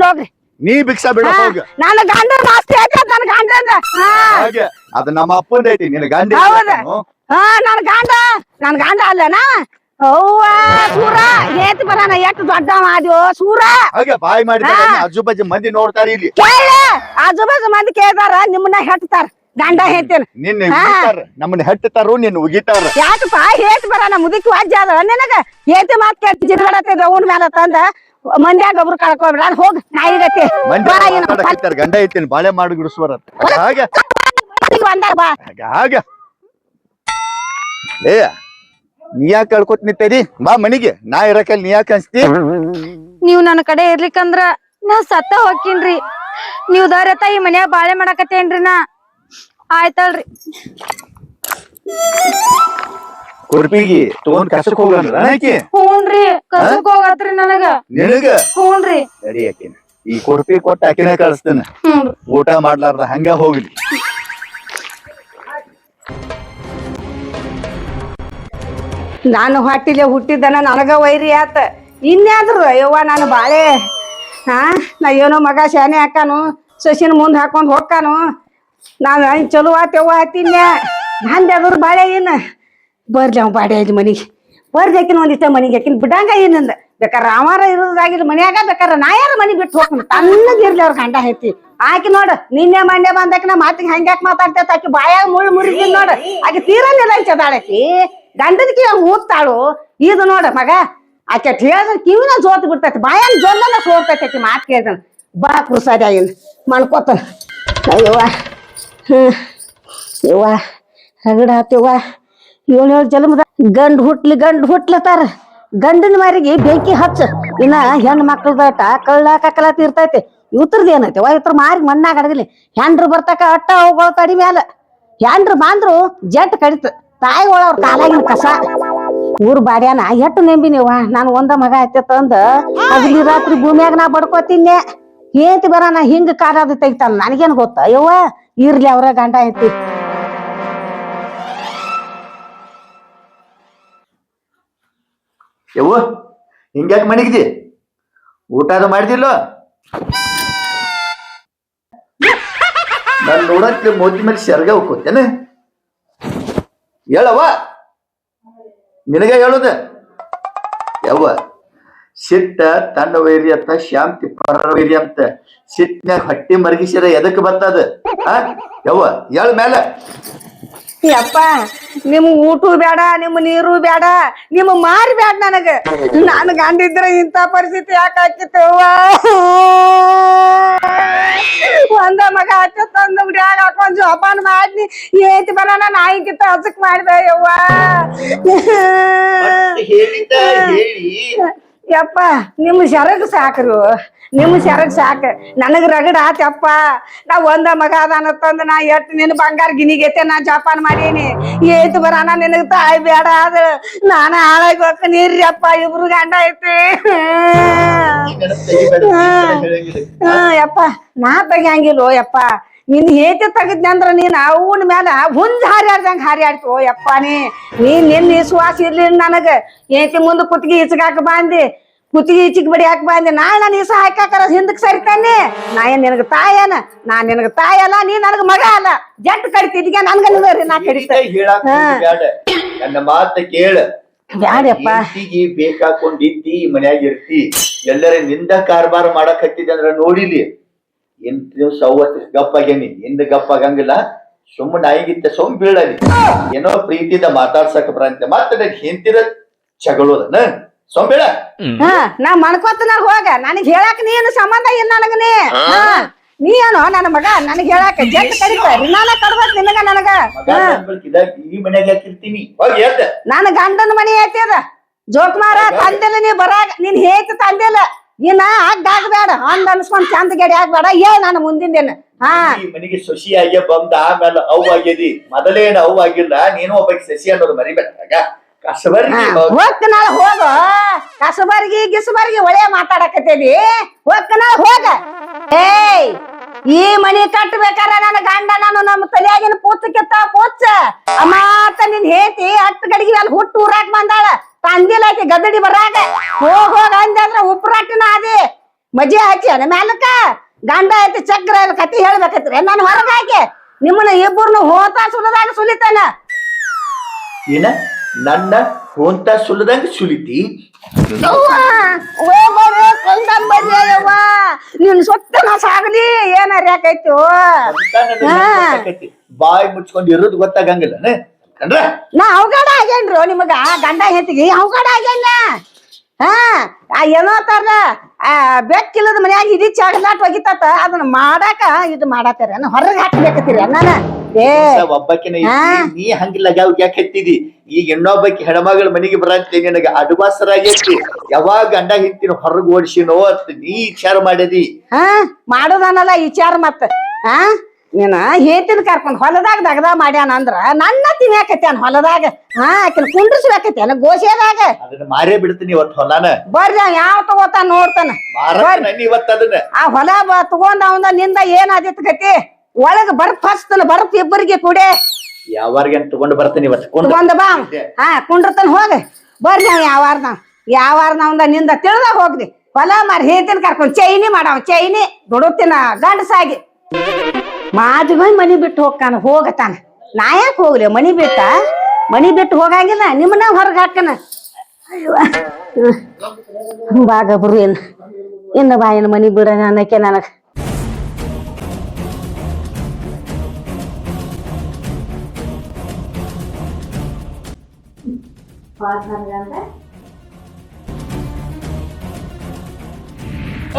ಹೋಗ್ರಿ. ನೀ ಭಿಕ್ಷಾ ಬಿಡ ಹೋಗ. ನನ್ನ ಗಂಡ ಆಸ್ತಿ ಐತೆ ನನ್ನ ಗಂಡಂದ ಹಾ. ಹಾಗೆ. ಅದು ನಮ್ಮ ಅಪ್ಪಂದೈತಿ ನಿನ್ನ ಗಂಡ? ಹಾ ನನ್ ಗಂಡ ನನ್ ಗಂಡ ಅಲ್ಲನಾ? ಅವ್ವ ಸೂರ. ಏತ್ ಬರಾನ ಎಷ್ಟು ದೊಡ್ಡ ಮಾಡ್ಯೋ ಸೂರ. ಹಾಗೆ ಬಾಯಿ ಮಾಡಿದ. ಆಜು ಬಾಜು ಮಂದಿ ನೋಡ್ತಾರ ಇಲ್ಲಿ. ಕೇಳ. ಆಜು ಬಾಜು ಮಂದಿ ಕೇಳ್ತಾರ ನಿಮ್ಮನ್ನ ಹೆಟ್ತಾರ. ಗಂಡ ಹೇಳ್ತೇನೆ ನಿನ್ನ ನಮ್ಮನ್ನ ಹೆಟ್ಟತಾರು ನಿನ್ನ ಉಗಿತಾರ. ಯಾಕಪ್ಪ ಹೇಟ್ ಬರಾನ ಮುದುಕಿ ವಾಜ್ಯ ಅದ. ನಿನಗ ಏತಿ ಮಾತ್ ಕೇಳ್ತಿ ಜಿಡ್ಗಡತ್ತೆ ಅವನ ಮೇಲೆ ತಂದ. ಮಂದ್ಯಾಗ ಒಬ್ರು ಕಳ್ಕೊಬಿಡ ಹೋಗ್ ಮಾತಾಡಕತ್ತಾರ ಗಂಡ ಐತಿನ ಬಾಳೆ ಮಾಡಿ ಗುಡಿಸ್ಬಾರ ಹಾಗೆ. ಬಂದಾರ ಬಾ. ಹಾಗ ಹಾಗ. ಏ ನೀ ಯಾಕೆ ಕಳ್ಕೊತ್ ನಿಂತೇರಿ ಬಾ ಮನಿಗೆ. ನಾ ಇರಕಲ್ ನೀ ಯಾಕೆ ಅನ್ಸ್ತಿ ನೀವ್ ನನ್ನ ಕಡೆ ಇರ್ಲಿಕ್ಕಂದ್ರ ನಾ ಸತ್ತ ಹೋಗ್ತೀನ್ರಿ ನೀವ್ ದಾರ ಈ ಮನ್ಯಾಗ ಬಾಳೆ ಮಾಡಾಕತ್ತೇನ್ರಿ ನಾ. ಆಯ್ತಲ್ರಿ. ಕುರ್ಪಿಗಿ ತಗೊಂಡ್ ಕಸಕ್ ಹೋಗಲ್ಲ ಆಕಿ ಹ್ಞೂನ್ರಿ ಕಸಕ್ ಹೋಗತ್ರಿ ನನಗ. ನಿನಗ? ಹ್ಞೂನ್ರಿ ಸರಿ ಆಕಿನ ಈ ಕುರ್ಪಿ ಕೊಟ್ಟ ಆಕಿನ ಕಳಿಸ್ತೇನೆ. ಊಟ ಮಾಡ್ಲಾರ್ದ ಹಂಗ ಹೋಗ್ಲಿ. ನಾನು ಹೊಟ್ಟಿಲೆ ಹುಟ್ಟಿದ್ದನ ನನಗ ವೈರಿ ಆತ. ಇನ್ಯಾದ್ರು ಅಯ್ಯವ್ವ ನಾನು ಬಾಳೆ ಹಾ ನಾ ಏನೋ ಮಗ ಶಾನೆ ಹಾಕಾನು ಸಸಿನ ಮುಂದೆ ಹಾಕೊಂಡು ಹೋಗ್ಕಾನು. ನಾನು ಚಲೋ ಆತವ್ವ ಆತಿನ್ಯ ನಂದು ಅದ್ರ ಬಾಳೆ ಏನು? ಬರ್ಲಿ ಅವ್ ಬಾಡಿ ಐದು ಮನಿಗೆ. ಬರ್ಲಿ ಆಕಿನ ಒಂದಿಷ್ಟ ಮನಿಗೆ. ಆಕಿನ ಬಿಡಂಗ ಏನಂದ? ಬೇಕಾರೆ ರಾಮಾರ ಇರೋದಾಗಿಲ್ಲ ಮನ್ಯಾಗ ಬೇಕಾರೆ ನಾ ಯಾರ ಮನಿ ಬಿಟ್ಟು ಹೋಗ್ತೀನಿ. ತಣ್ಣಗೆ ಇರ್ಲಿ ಅವ್ರ ಗಂಡ ಐತಿ ಆಕಿ ನೋಡು, ನಿನ್ನೆ ಮಂಡ್ಯ ಬಂದಾಕ ನಾ ಮಾತಿಗೆ ಹಂಗ್ಯಾಕ್ ಮಾತಾಡ್ತೈತೆ ಆಕಿ ಬಾಯಾಗ ಮುಳ್ಳು ಮುರಿದ ನೋಡು. ಆಕಿ ತೀರನಿಲ್ಲ ಚದಾಳಕಿ ಗಂಡದಕ್ಕೆ ಹಂಗ ಊದ್ತಾಳು ಇದು ನೋಡ ಮಗ. ಆಕೆ ಹೇಳ್ದ ಕಿವಿನ ಜೋತ್ ಬಿಡ್ತೈತಿ. ಬಾಯಾಗ ಜೊಲ್ಲನ ಸೋರ್ತೈತಿ ಆಕಿ ಮಾತು ಕೇಳ್ದನ್. ಬಾ ಕುರ್ಸಾದ ಏನು ಮಾಡ್ಕೋತಾನ. ಅಯ್ಯವ್ವ. ಹ್ಮ್. ಯವ್ವ. ಹಗಡ ಆತವ್ವ ಏಳು ಏಳು ಜನ್ಮದ ಗಂಡ್ ಹುಟ್ಲಿ ಗಂಡ್ ಹುಟ್ಲತ್ತಾರ ಗಂಡನ ಮಾರಿಗೆ ಬೆಂಕಿ ಹಚ್ಚ. ಇನ್ನ ಹೆಣ್ಣು ಮಕ್ಕಳದಾಟ ಕಳ್ಳ ಕಕ್ಕಲಾತಿ ಇರ್ತೈತಿ. ಇವ್ರದ್ದು ಏನೈತಿ? ವಾ ಇವ್ರ ಮಾರಿ ಮಣ್ಣಾಗ ಅಡಗಿಲ್ಲ ಹೆಂಡ್ರು ಬರ್ತಕ ಅಟ್ಟ ಅವುಗಳ ತಡಿ ಅಲ್ಲ. ಹೆಂಡ್ರು ಬಂದ್ರು ಜಟ್ ಕಡಿತ. ತಾಯಿ ಒಳವ್ರ ಕಾಲಾಗಿನ ಕಸ. ಊರ್ ಬಾಡ್ಯಾನ ಎಟ್ಟು ನೆಂಬಿನಿವ ನಾನು ಒಂದ ಮಗ ಐತೆ ತಂದ. ಹಗಲಿ ರಾತ್ರಿ ಭೂಮಿಯಾಗ ನಾ ಬಡ್ಕೋತೀನಿ ಏಂತಿ ನಾ ಹಿಂಗ ಕಾಡಾದ ತೆಗಿತಾನ. ನನಗೇನ್ ಗೊತ್ತ? ಯವ್ವ, ಇರ್ಲಿ ಅವ್ರ ಗಂಡ ಐತಿ. ಯವ್ವ, ಹಿಂಗ್ಯಾಕೆ ಮನಿಗಿದಿ ಊಟ ಅದು ಮಾಡಿದಿಲ್ಲ ನಾನು ನೋಡಕ್ಕೆ ಮೋದಿ ಮೇಲೆ ಶರ್ಗ ಹೋಗ್ಕೋತೇನೆ ಹೇಳವ್ವ, ನಿನಗ ಹೇಳುದ? ಯವ್ವ, ಸಿಟ್ಟ ತನ್ನ ವೈರಿ ಅಂತ ಶಾಂತಿ ಪರವೈರಿ ಅಂತ ಸಿಟ್ನ್ಯಾಗ ಹಟ್ಟಿ ಮರಗಿಸಿರ ಎದಕ್ ಬರ್ತದ? ಯವ್ವ, ಹೇಳ ಮೇಲೆ ಯಪ್ಪ, ನಿಮ್ ಊಟ ಬೇಡ ನಿಮ್ಮ ನೀರು ಬೇಡ ನಿಮ್ ಮಾರಿ ಬೇಡ ನನಗ. ನಾನು ಗಂಡಿದ್ರೆ ಇಂತ ಪರಿಸ್ಥಿತಿ ಯಾಕೆ ಹಾಕಿತ್ತವ್ವ ಒಂದ ಮಗ ಹಚ್ಚ ತಂದು ಬಿಡ್ಯಾಗ ಹಾಕೊಂಡು ಜೋಪಾನ ಮಾಡಿ ಏತಿ ಬರೋಣ ನಾಯಿ ಕಿತ್ತ ಹಸಕ್ ಮಾಡಿದೆ ಯವ್ವ. ಯಪ್ಪ ನಿಮ್ ಶರಗ್ ಸಾಕ್ರು. ನಿಮ್ ಶರಗ್ ಸಾಕ. ನನಗ್ ರಗಡ ಆತಪ್ಪ ನಾ ಒಂದ ಮಗ ಅದಾನ ತಂದ ನಾ ಎಟ್ ನಿನ್ ಬಂಗಾರ ಗಿನಿಗೈತೆ ನಾ ಜಾಪಾನ್ ಮಾಡೀನಿ. ಏತ್ ಬರಾನ ನಿನಗ್ ತಾಯಿ ಬೇಡ ಅದ ನಾನ ಹಾಳಾಗಿ ಹೋಗ ನೀರ್ರಿ ಅಪ್ಪ ಇಬ್ರು ಗಂಡ ಐತಿ. ಹ ಯಪ್ಪ ನಾ ತೆಗಿಯಂಗಿಲ್ಲೋ ಯಪ್ಪ. ನಿನ್ ಏತೆ ತೆಗಿದ್ನಿ ಅಂದ್ರ ನೀನ್ ಅವನ ಮ್ಯಾಲ ಹುಂಜ್ ಹಾರ್ಯಾಡ್ದಂಗ ಹಾರ್ಯಾಡ್ತು. ಯಪ್ಪ ನೀ ನೀನ್ ನಿನ್ ವಿಶ್ವಾಸ ಇರ್ಲಿಲ್ಲ ನನಗ. ಏತಿ ಮುಂದ ಕುತ್ತಿಗೆ ಇಚ್ಗಾಕ ಬಂದಿ? ಕುತ್ತಿಗೆ ಈಚಿಗೆ ಬಡಿಯಾಕ ಬಂದೆ? ನಾಳೆ ನಾನು ಈಸ ಹಾಕಾಕರ ಹಿಂದಕ್ ಸರಿತಾನೆ? ನಾ ಏನ್ ನಿನಗ ತಾಯನ ನಾ ನಿನಗ ತಾಯ ಅಲ್ಲ ನೀ ನನಗ ಮಗ ಅಲ್ಲ. ಜಟ್ ಕಡಿತಿದ್ಗೆ ನನ್ಗ ರೀ ನಾ ಕಡಿತ ನನ್ನ ಮಾತ ಕೇಳ. ಬ್ಯಾಡಪ್ಪ ಹೆಂಡ್ತಿಗೆ ಬೇಕಾಕೊಂಡಿದ್ದಿ ಮನ್ಯಾಗ ಇರ್ತಿ. ಎಲ್ಲರ ನಿಂದ ಕಾರ್ಬಾರ ಮಾಡಕ್ ಹತ್ತಿದೆ ಅಂದ್ರ ನೋಡಿಲಿ. ಎಂಟ್ ದಿವ್ಸ ಅವತ್ತು ಗಪ್ಪಾಗೇನಿ ಹಿಂದ ಗಪ್ಪಾಗಂಗಿಲ್ಲ. ಸುಮ್ಮನೆ ನಾಯಿಗಿತ್ತ ಸುಮ್ ಬೀಳಲಿ. ಏನೋ ಪ್ರೀತಿದ ಮಾತಾಡ್ಸಕ್ ಬರಂತೆ. ಮಾತಾಡ ಹೆಂತಿರ ಜಗಳೋದನ? ಸೊಮ್ ಬೀಳ. ಹಾ ನಾ ಮಣ್ಕೋತನ ಹೋಗ. ನನಗ್ ಹೇಳಾಕ ನೀನು ಸಂಬಂಧ ಇಲ್ಲ ನನಗ ನೀ. ಹಾ. ನೀ ಏನೋ? ನನ್ನ ಮಗ ನನಗ್ ಹೇಳಾಕ. ಜಟ್ ಕಡಿತ ನಾನ ಕಡ್ಬೇಕ್ ನಿನಗ ನನಗ. ಈ ಮನೆಗೆ ಹಾಕಿರ್ತೀನಿ ಹೋಗಿ ನನ್ನ ಗಂಡನ ಮನಿ ಐತಿ ಅದ. ಜೋಕುಮಾರ ತಂದಿಲ್ಲ ನೀ ಬರಾಗ. ನೀನ್ ಹೇತಿ ತಂದಿಲ್ಲ. ಇನ್ನ ಆಗ್ಬೇಡ ಹಂಗ ಅನ್ಸ್ಕೊಂಡ್ ಚಂದ ಗಡಿ ಆಗ್ಬೇಡ ಏ ನಾನು ಮುಂದಿನ ಹಾ. ಈ ಮನೆಗೆ ಸೊಸಿಯಾಗಿ ಬಂದ ಆಮೇಲೆ ಅವ್ ಆಗ್ಯದಿ ಮೊದಲೇನ ಅವ್ ಆಗಿಲ್ಲ ನೀನು ಒಬ್ಬಕ್ಕೆ ಸಸಿ ಅನ್ನೋದು ಮರಿಬೇಡ ಕಸಬರ್ಗಿ ಹೋಗ ಕಸಬರ್ಗಿ ಗಿಸಬರ್ಗಿ ಒಳ್ಳೆ ಮಾತಾಡಕತ್ತೇದಿ. ಹೋಗ್ತನಾಳ ಹೋಗ. ಏಯ್ ಈ ಮನಿ ಕಟ್ಬೇಕಾರ ನನ್ನ ಗಂಡ ನಾನು ನಮ್ಮ ತಲೆಯಾಗಿನ ಪೂಚಕ್ಕಿತ್ತ ಪೂಚ ಅಮಾತ ನಿನ್ ಹೇತಿ ಹತ್ತು ಗಡಿಗೆ ಅಲ್ಲಿ ಹುಟ್ಟು ಊರಾಕ್ ಬಂದಾಳ. ಐತಿ ಗದ್ದಡಿ ಬರಾಗ. ಹೋಗ್ ಹೋಗ ಅಂದೆ ಅಂದ್ರ ಉಪ್ರಾಟಿನ ಅದಿ ಮಜೆ ಹಚ್ಚಿ ಅನ ಮ್ಯಾಲಕ್ಕ. ಗಂಡ ಐತಿ ಚಕ್ರ ಇಲ್ಲ ಕತಿ ಹೇಳ್ಬೇಕತ್ರಿ. ನಾನು ಹೊರಗಾಕಿ ನಿಮ್ಮನ್ನ ಇಬ್ಬರನ್ನು ಹೋತಾ ಸುಲದಾಗ ಸುಲಿತಾನ. ಏನ? ನನ್ನ ಹೋಂತ ಸುಲ್ಲದಂಗ ಸುಲಿತಿ. ನಿನ್ ಸೊತ್ತ ಸಾಗಲಿ. ಏನಾರ ಯಾಕೈತು ಬಾಯಿ ಮುಚ್ಕೊಂಡ್ ಇರೋದು ಗೊತ್ತಾಗಂಗಿಲ್ಲ ಕಂಡ್ರ ನಾ ಅವಗಾಡ ಆಗೇನ್ರು ನಿಮಗ? ಗಂಡ ಹೆಂತಿಗೆ ಅವಗಾಡ ಆಗೇನ ಹಾ ಆ ಏನೋ ತರ ಆ ಬೆಕ್ಕಿಲ್ಲದ ಮನ್ಯಾಗ ಇಡೀ ಚಗಲಾಟ್ ಒಗಿತಾತ ಅದನ್ನ ಮಾಡಾಕ ಇದು ಮಾಡಾತಾರ ಹೊರಗೆ ಹಾಕ್ಬೇಕತ್ತೀರಿ ನಾನು ಏ ಒಬ್ಬಕಿನ. ನೀ ಹಂಗಿಲ್ಲ ಯಾವ ಯಾಕೆ ಹೆತ್ತಿದಿ? ಈಗ ಇನ್ನೊಬ್ಬಕಿ ಹೆಣ್ಮಗಳ ಮನೆಗೆ ಬರಂತೆ ನಿನಗ ಅಡ್ವಾಸರಾಗೈತಿ ಯಾವಾಗ ಗಂಡ ಹಿಂತಿನ ಹೊರಗ್ ಓಡಿಸಿನೋ ಅಂತ ನೀ ವಿಚಾರ ಮಾಡಿದಿ. ಹಾ ಮಾಡೋದನ್ನಲ್ಲ ವಿಚಾರ ಮತ್ತ. ಹಾ? ನೀನ ಹೇತಿನ ಕರ್ಕೊಂಡ್ ಹೊಲದಾಗ ದಗದ ಮಾಡ್ಯಾನ ಅಂದ್ರ ನನ್ನ ತಿನ್ಯಾಕತ್ಯಾನ ಹೊಲದಾಗ? ಹಾ ಆಕಿನ ಕುಂಡ್ರಿಸ್ಬೇಕತ್ಯಾನ ಗೋಶೆದಾಗ? ಅದನ್ನ ಮಾರೇ ಬಿಡ್ತೀನಿ ಇವತ್ತು ಹೊಲಾನ. ಬರ್ರಿ ಅವ ಯಾವ ತಗೋತಾನ ನೋಡ್ತಾನ. ಮಾರ ಇವತ್ತು ಅದನ್ನ. ಆ ಹೊಲ ಬ ತಗೊಂಡ್ ಅವಂದ ನಿಂದ ಏನ್ ಆದಿತ್ ಗತಿ? ಒಳಗ್ ಬರ್ಪ್ ಹಚ್ತಾನ ಬರ್ಪ್ ಇಬ್ಬರಿಗೆ ಕೂಡೆ. ಯಾವಾರ್ಗೇನ್ ತಗೊಂಡ್ ಬರ್ತೀನಿ ಇವತ್ತು? ಕೊಂಡು ತಗೊಂಡ ಬಾ. ಹಾ ಕುಂಡ್ರತನ ಹೋಗ. ಬರ್ರಿ ಅವ ಯಾವಾರ್ನ. ಯಾವಾರ್ನ ಅವಂದ ನಿಂದ ತಿಳ್ದ ಹೋಗ್ರಿ ಹೊಲ ಮಾರಿ ಹೇಳ್ತೀನಿ ಕರ್ಕೊಂಡ್ ಚೈನಿ ಮಾಡವ ಚೈನಿ. ದುಡುತ್ತಿನ ಗಂಡಸಾಗಿ. ಮಾದಿಗೋಯ್ ಮನಿ ಬಿಟ್ಟು ಹೋಗ್ತಾನ, ಹೋಗತಾನ. ನಾ ಯಾಕೆ ಹೋಗ್ಲಿ, ಮನಿ ಬಿಟ್ಟ? ಮನಿ ಬಿಟ್ಟು ಹೋಗಂಗಿಲ್ಲ, ನಿಮ್ಮನ್ನ ಹೊರಗೆ ಹಾಕನ ಬಾಗಬ್ರು ಇನ್ನು. ಇನ್ನ ಏನು ಮನಿ ಬಿಡ ಅನ್ನಕ್ಕೆ ನನಗ.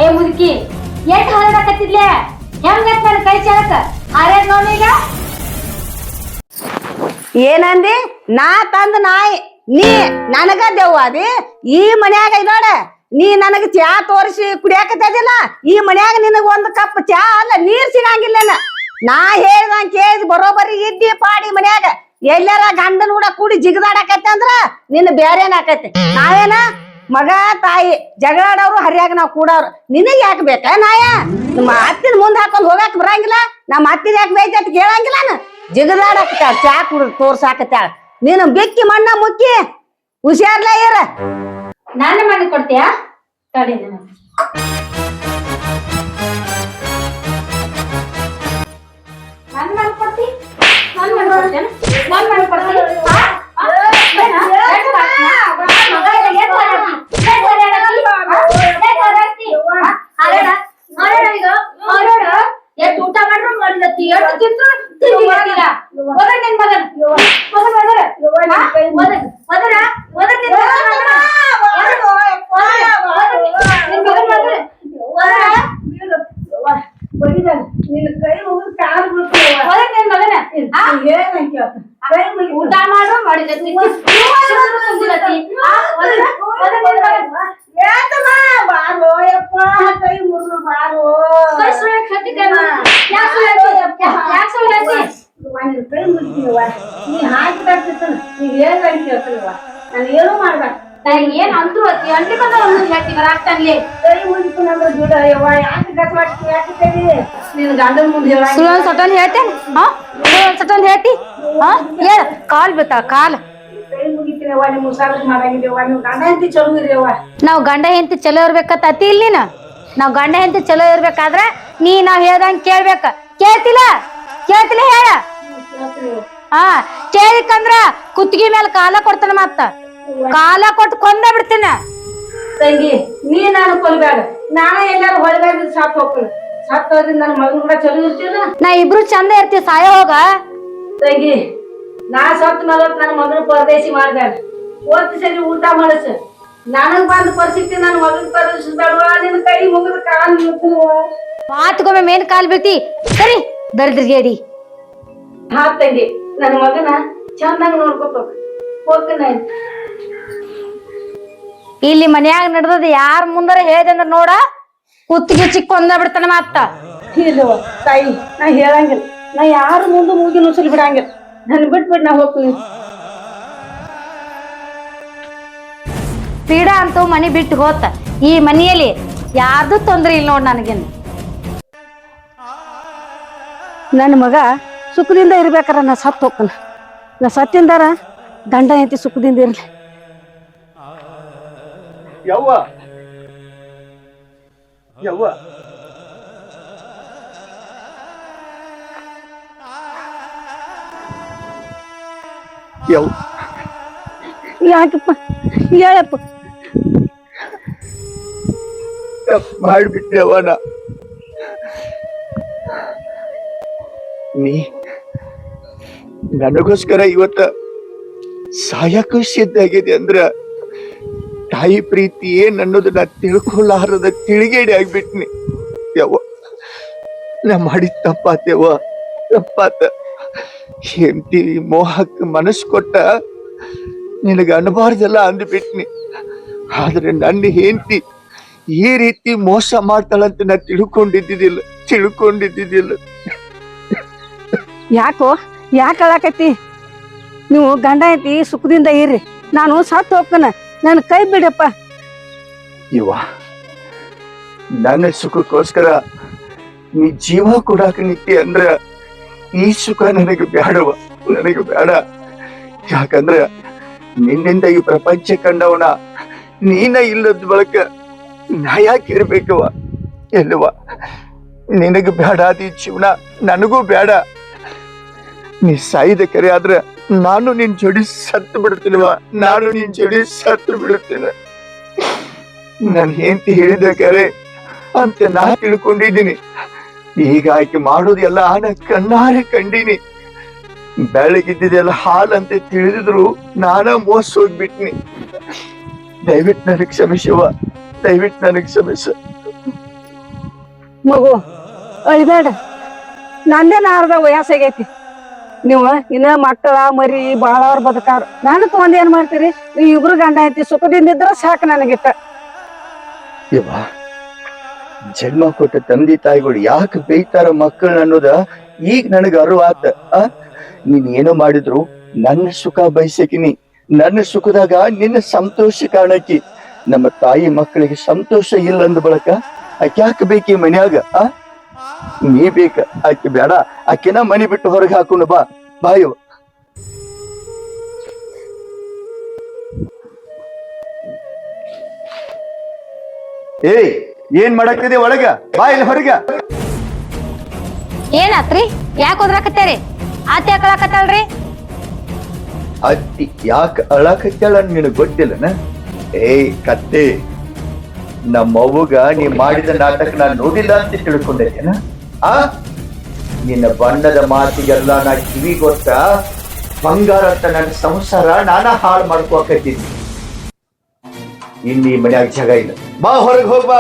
ಏ ಮುದುಕಿ ಯಾಕ ಹಾರಾಡಕತ್ತಿದ್ಲೆ? ಹೆಂಗತ್ ಕೈ ಚಾಲಕ ಹಾರ್ಯಾಡ್ ನೋಡೀಗ ಏನಂದಿ? ನಾ ತಂದ ನಾಯಿ. ನೀ ನನಗ ದೆವ್ವಾದಿ ಈ ಮನ್ಯಾಗ ಇದಾಡ ನೀ ನನಗ ಚಾ ತೋರಿಸಿ ಕುಡಿಯಾಕತ್ತಿಲ್ಲ ಈ ಮನ್ಯಾಗ ನಿನಗ ಒಂದ್ ಕಪ್ ಚಾ ಅಲ್ಲ, ನೀರ್ ಸಿಗಂಗಿಲ್ಲ ನಾ ಹೇಳ್ದಂಗ್ ಕೇಳಿದ್ ಬರೋಬರಿ ಇದ್ದಿ ಪಾಡಿ ಮನ್ಯಾಗ. ಎಲ್ಲಾರ ಗಂಡನ ಕೂಡ ಕೂಡಿ ಜಿಗದಾಡಕತ್ತೆ ಅಂದ್ರ ನಿನ್ನ ಬ್ಯಾರೇನ್ ಆಕೈತಿ ನಾವೇನ? ಮಗ, ತಾಯಿ ಜಗಳಾಡವ್ರು ಹರಿಯಾಗ ನಾವು ಕೂಡವ್ರು ನಿನಗೆ ಯಾಕೆ ಬೇಕಾ ನಾಯ? ನಮ್ಮ ಅತ್ತಿನ ಮುಂದೆ ಹಾಕೊಂಡು ಹೋಗಾಕ ಬರಂಗಿಲ್ಲ, ನಮ್ಮ ಅತ್ತಿನ ಯಾಕೆ ಬೈತಿ ಅಂತ ಕೇಳಂಗಿಲ್ಲ ನಾನು. ಜಿಗದಾಡಕತ್ತಾಳ, ಚಾ ಕುಡಿದು ತೋರ್ಸಾಕತ್ತಾಳ. ನೀನು ಬೆಕ್ಕಿ ಮಣ್ಣ ಮುಕ್ಕಿ, ಹುಷಾರ್ಲ ಇರ. ನನ್ನ ಮಣ್ಣು ಕೊಡ್ತೀಯಾ? ತಡಿ ನಾನು. ನನ್ ಮನೆ ಕೊಡ್ತಿ? ನನ್ ಮಣ್ಣು ನನ್ ಹಾ? ಹಾ? ಏನ? ಎಷ್ಟ್ ಮಾಡ್ತೀಯ? ಮಗ ಇಲ್ಲ, ಎಷ್ಟ್ ಹಾರಾಡ್ತಿ? ಎಷ್ಟ್ ಹಾರಾಡತಿ? ಹಾ? ಎಷ್ಟ್ ಹಾರಾಡ್ತಿ? ಹಾ? ಹಾರಾಡ? ಹಾರಾಡ ಈಗ? ಹಾರಾಡ? ಎಷ್ಟ್ ಊಟ ಮಾಡ್ರು ಮಾಡಿದತ್ತಿ ಎಷ್ಟು ತಿಂದ್ರು ತಿಂದಿಲ್ಲ ಹೋಗ ನಿನ್ ಮಗನ್ ಇವ ನೀ ಹಾಕಿ ತರ್ತಿರ್ತಾನ ನೀ ಏನ್ ಕೇಳ್ತೀವ ನಾನು ಏನು ಮಾಡ್ಬೇಡ ನಾನು ಏನ್ ಅಂದ್ರು ಬಂದ ಒಂದು ಹೇಳ್ತಿ ಬರಾಕ್ತಾನ್ಲಿ ಮುಗಿಕೊಂಡ್ರೆ ಬಿಡ ಯವ್ವ ಯಾಕೆ ನಿನ್ನ ಗಂಡನ ಮುಂದೆ ಹೇಳ ಸಟನ್ ಹೇಳ್ತೇನೆ ಹಾ? ಸಟನ್ ಹೇಳ್ತಿ. ಹಾ? ಏ ಕಾಲ್ ಕಾಲ್. ನೀವು ಗಂಡ ಹೆಂಡತಿ ಚಲೋ ನಾವ್ ಇರ್ಬೇಕತ್ತ ಅತಿ ಇಲ್ಲಿ ನೀನು? ನಾವ್ ಗಂಡ ಹೆಂಡತಿ ಚಲೋ ಇರ್ಬೇಕಾದ್ರ ನೀ ನಾವ್ ಹೇಳ್ದಂಗ್ ಕೇಳ್ಬೇಕ. ಕೇಳ್ತಿಲ್ಲ? ಕೇಳ್ತಿಲ್ಲ ಹೇಳ. ಹಾ ಕೇಳಿಕಂದ್ರ ಕುತ್ತಿಗೆ ಮೇಲೆ ಕಾಲ ಕೊಡ್ತಾನ ಮತ್ತ. ಕಾಲ ಕೊಟ್ಟು ಕೊಂದ ಬಿಡ್ತೀನ. ತಂಗಿ ನೀ ನಾನು ಕೊಲ್ಬೇಡ ನಾನು ಎಲ್ಲಾರು ಹೊಳಬೇಡ ಸಾತ್ ಹೋಗ್ತೀನಿ ಸತ್ತು ಹೋದ್ರೆ ನನ್ನ ಮಗನ ಕೂಡ ಚಲೋ ಇರ್ತೀನ ನಾ ಇಬ್ರು ಚಂದ ಇರ್ತೀವಿ ಸಾಯ ಹೋಗ. ತಂಗಿ ನಾ ಸತ್ ಮೇಲೆ ನನ್ನ ಮಗನ ಪರದೇಶಿ ಮಾಡ್ಬೇಡ ಓದ್ ಸರಿ ಊಟ ಮಾಡಸ. ನನಗ್ ಬಂದ ಪರಿಸ್ಥಿತಿ ನನ್ನ ಮಗನ ಪರಿಸ್ಥಿತಿ ನಿನ್ನ ಕೈ ಮುಗಿದ ಕಾಲ್ ನಿಂತಿರುವ ಮಾತುಗೊಮ್ಮೆ ಮೇನ್ ಕಾಲ್ ಬಿಡ್ತಿ ಸರಿ ದರಿದ್ರಗೇಡಿ ಹಾ ತಂಗಿ. ನನ್ನ ಮಗನ ಚಂದಾಗ ನೋಡ್ಕೋಬೇಕು. ಹೋಗ್ತೀನಿ ಇಲ್ಲಿ ಮನ್ಯಾಗ ನಡೆದದ ಯಾರ ಮುಂದರ ಹೇಳ್ದೆ ಅಂದ್ರ ನೋಡ. ಕುತ್ತಿಗೆ ಚಿಕ್ಕ ಒಂದ ಬಿಡ್ತಾನ ಮತ್ತ. ಇಲ್ಲವ ತಾಯಿ ನಾ ಹೇಳಂಗಿಲ್ಲ. ನಾ ಯಾರು ಮುಂದೆ ಮೂಗಿ ನುಸುಲ್ ಬಿಡಂಗಿಲ್ಲ. ನನ್ ಬಿಟ್ಬಿಟ್ಟು ನಾ ಹೋಗ್ತೀನಿ. ಪೀಡಾ ಅಂತೂ ಮನಿ ಬಿಟ್ಟು ಹೋತ. ಈ ಮನೆಯಲ್ಲಿ ಯಾರ್ದು ತೊಂದ್ರೆ ಇಲ್ಲ ನೋಡ್ ನನಗೇನು ನನ್ನ ಮಗ ಸುಖದಿಂದ ಇರ್ಬೇಕಾರ ನಾ ಸತ್ತು ಹೋಗ್ತಾನೆ. ನಾ ಸತ್ತಿಂದಾರ ದಂಡ ಐತಿ ಸುಖದಿಂದ ಇರ್ಲಿ. ಯವ್ವ. ಯವ್ವ. ಯವ್ ಯಾಕಪ್ಪ? ಹೇಳಪ್ಪ. ತಪ್ಪ್ ಮಾಡ್ಬಿಟ್ಟೆವ್ವ ನಾ ನೀ ನನಗೋಸ್ಕರ ಇವತ್ತ ಸಾಯಕ್ಕೂ ಸಿದ್ಧಾಗಿದೆ ಅಂದ್ರ ತಾಯಿ ಪ್ರೀತಿ ಏನ್ ಅನ್ನೋದು ನಾ ತಿಳಿಗೇಡಿ ಆಗ್ಬಿಟ್ನಿ. ಯವ್ವ, ನಾ ಮಾಡಿದ ತಪ್ಪಾತೇವ ತಪ್ಪಾತ. ಹೆಂಡತಿ ಮೋಹಕ್ಕೆ ಮನಸ್ಸು ಕೊಟ್ಟ ನಿನಗೆ ಅನ್ಬಾರ್ದೆಲ್ಲ ಅಂದ್ಬಿಟ್ನಿ. ಆದ್ರೆ ನನ್ನ ಹೆಂಡತಿ ಈ ರೀತಿ ಮೋಸ ಮಾಡ್ತಾಳಂತ ನಾ ತಿಳ್ಕೊಂಡಿದ್ದಿದ್ದಿಲ್ಲ ತಿಳ್ಕೊಂಡಿದ್ದಿದ್ದಿಲ್ಲ. ಯಾಕೋ? ಯಾಕೆ ಅಳಾಕತ್ತಿ? ನೀವು ಗಂಡ ಐತಿ ಸುಖದಿಂದ ಇರ್ರಿ. ನಾನು ಸತ್ತು ಹೋಗ್ತಾನ. ನನ್ನ ಕೈ ಬಿಡಪ್ಪ. ಇವ ನನ್ನ ಸುಖಕ್ಕೋಸ್ಕರ ನೀ ಜೀವ ಕೊಡಾಕ ನಿತ್ತಿ ಅಂದ್ರ ಈ ಸುಖ ನನಗೆ ಬೇಡವ ನನಗೆ ಬೇಡ ಯಾಕಂದ್ರ ನಿನ್ನಿಂದ ಈ ಪ್ರಪಂಚ ಕಂಡವನ ನೀನ ಇಲ್ಲದ ಬಳಕ ನಾ ಯಾಕೆ ಇರ್ಬೇಕವ ಎಲ್ಲವ ನಿನಗೆ ಬೇಡ ಈ ಜೀವನ ನನಗೂ ಬೇಡ ನೀ ಸಾಯಿದೆ ಕರೆ, ಆದ್ರೆ ನಾನು ನಿನ್ ಜೋಡಿ ಸತ್ತು ಬಿಡ್ತೀನವ ನಾನು ನಿನ್ ಜೋಡಿ ಸತ್ತು ಬಿಡುತ್ತೇನೆ ನನ್ ಹೆಂಡತಿ ಹೇಳಿದೆ ಕರೆ, ಅಂತ ನಾ ತಿಳ್ಕೊಂಡಿದ್ದೀನಿ. ಈಗ ಆಕೆ ಮಾಡೋದೆಲ್ಲ ನಾ ಕಣ್ಣಾರೆ ಕಂಡೀನಿ. ಬೆಳಗಿದ್ದಿದೆಲ್ಲ ಹಾಲಂತ ತಿಳಿದಿದ್ರು ನಾನ ಮೋಸ ಹೋಗ್ಬಿಟ್ನಿ. ದಯವಿಟ್ಟು ನನಗ್ ಕ್ಷಮಿಸುವ ದಯವಿಟ್ಟು ನನಗ್ ಕ್ಷಮಿಸ. ಮಗು, ಅಳಿಬೇಡ. ನಂದೇನ ಅರ್ಧ ವಯಸ್ಸಾಗೈತಿ. ನೀವು ಇನ್ನ ಮಕ್ಕಳ ಮರಿ ಬಾಳವ್ರ ಬದುಕಾರ. ನಾನು ತಗೊಂಡ್ ಏನ್ ಮಾಡ್ತೀರಿ? ನೀವು ಇಬ್ರು ಗಂಡ ಐತಿ ಸುಖದಿಂದ ಇದ್ರ ಸಾಕು ಇವ ಜನ್ಮ ಕೊಟ್ಟ ತಂದೆ ತಾಯಿಗಳು ಯಾಕೆ ಬೇಯ್ತಾರ ಮಕ್ಕಳು ಅನ್ನೋದ ಈಗ ನನಗ ಅರಿವಾತ ಆ? ನೀನ್ ಏನೋ ಮಾಡಿದ್ರು ನನ್ನ ಸುಖ ಬಯಸಕಿನಿ ನನ್ನ ಸುಖದಾಗ ನಿನ್ನ ಸಂತೋಷ ಕಾಣಕಿ ನಮ್ಮ ತಾಯಿ ಮಕ್ಕಳಿಗೆ ಸಂತೋಷ ಇಲ್ಲ ಅಂದ ಬಳಕ ಯಾಕೆ ಬೇಕಿ ಮನ್ಯಾಗ? ಆ? ನೀ ಬೇಕ ಆಕಿ ಬೇಡ. ಆಕಿನ ಮನಿ ಬಿಟ್ಟು ಹೊರಗೆ ಹಾಕೊಂಡು ಬಾ. ಬಾಯು ಏಯ್ ಏನ್ ಮಾಡಕ್ತಿದೆ ಒಳಗ? ಬಾ ಇಲ್ಲಿ ಹೊರಗ. ಏನಾತ್ರಿ ಯಾಕೆ ಹೋದ್ರಾಕತ್ತೇರಿ ಆತ ಯಾಕಳಕತ್ತಾಳ್ರಿ ಅತ್ತಿ ಯಾಕ ಅಳಾಕತ್ತಾಳ ನಿನಗೆ ಗೊತ್ತಿಲ್ಲನ? ಏಯ್ ಕತ್ತೆ. ನಮ್ಮವ್ವಗ ನೀ ಮಾಡಿದ ನಾಟಕ ನಾನು ನೋಡಿಲ್ಲ ಅಂತ ತಿಳ್ಕೊಂಡೇನ ಆ? ನಿನ್ನ ಬಣ್ಣದ ಮಾತಿಗೆಲ್ಲ ನಾ ಕಿವಿ ಗೊತ್ತ, ಬಂಗಾರ ಅಂತ ನನ್ನ ಸಂಸಾರ ನಾನ ಹಾಳು ಮಾಡ್ಕೋಕತ್ತೀನಿ. ಇಲ್ಲಿ ಮನ್ಯಾಗ ಜಾಗ ಇಲ್ಲ. ಬಾ ಹೊರಗೆ ಹೋಗ್ಬಾ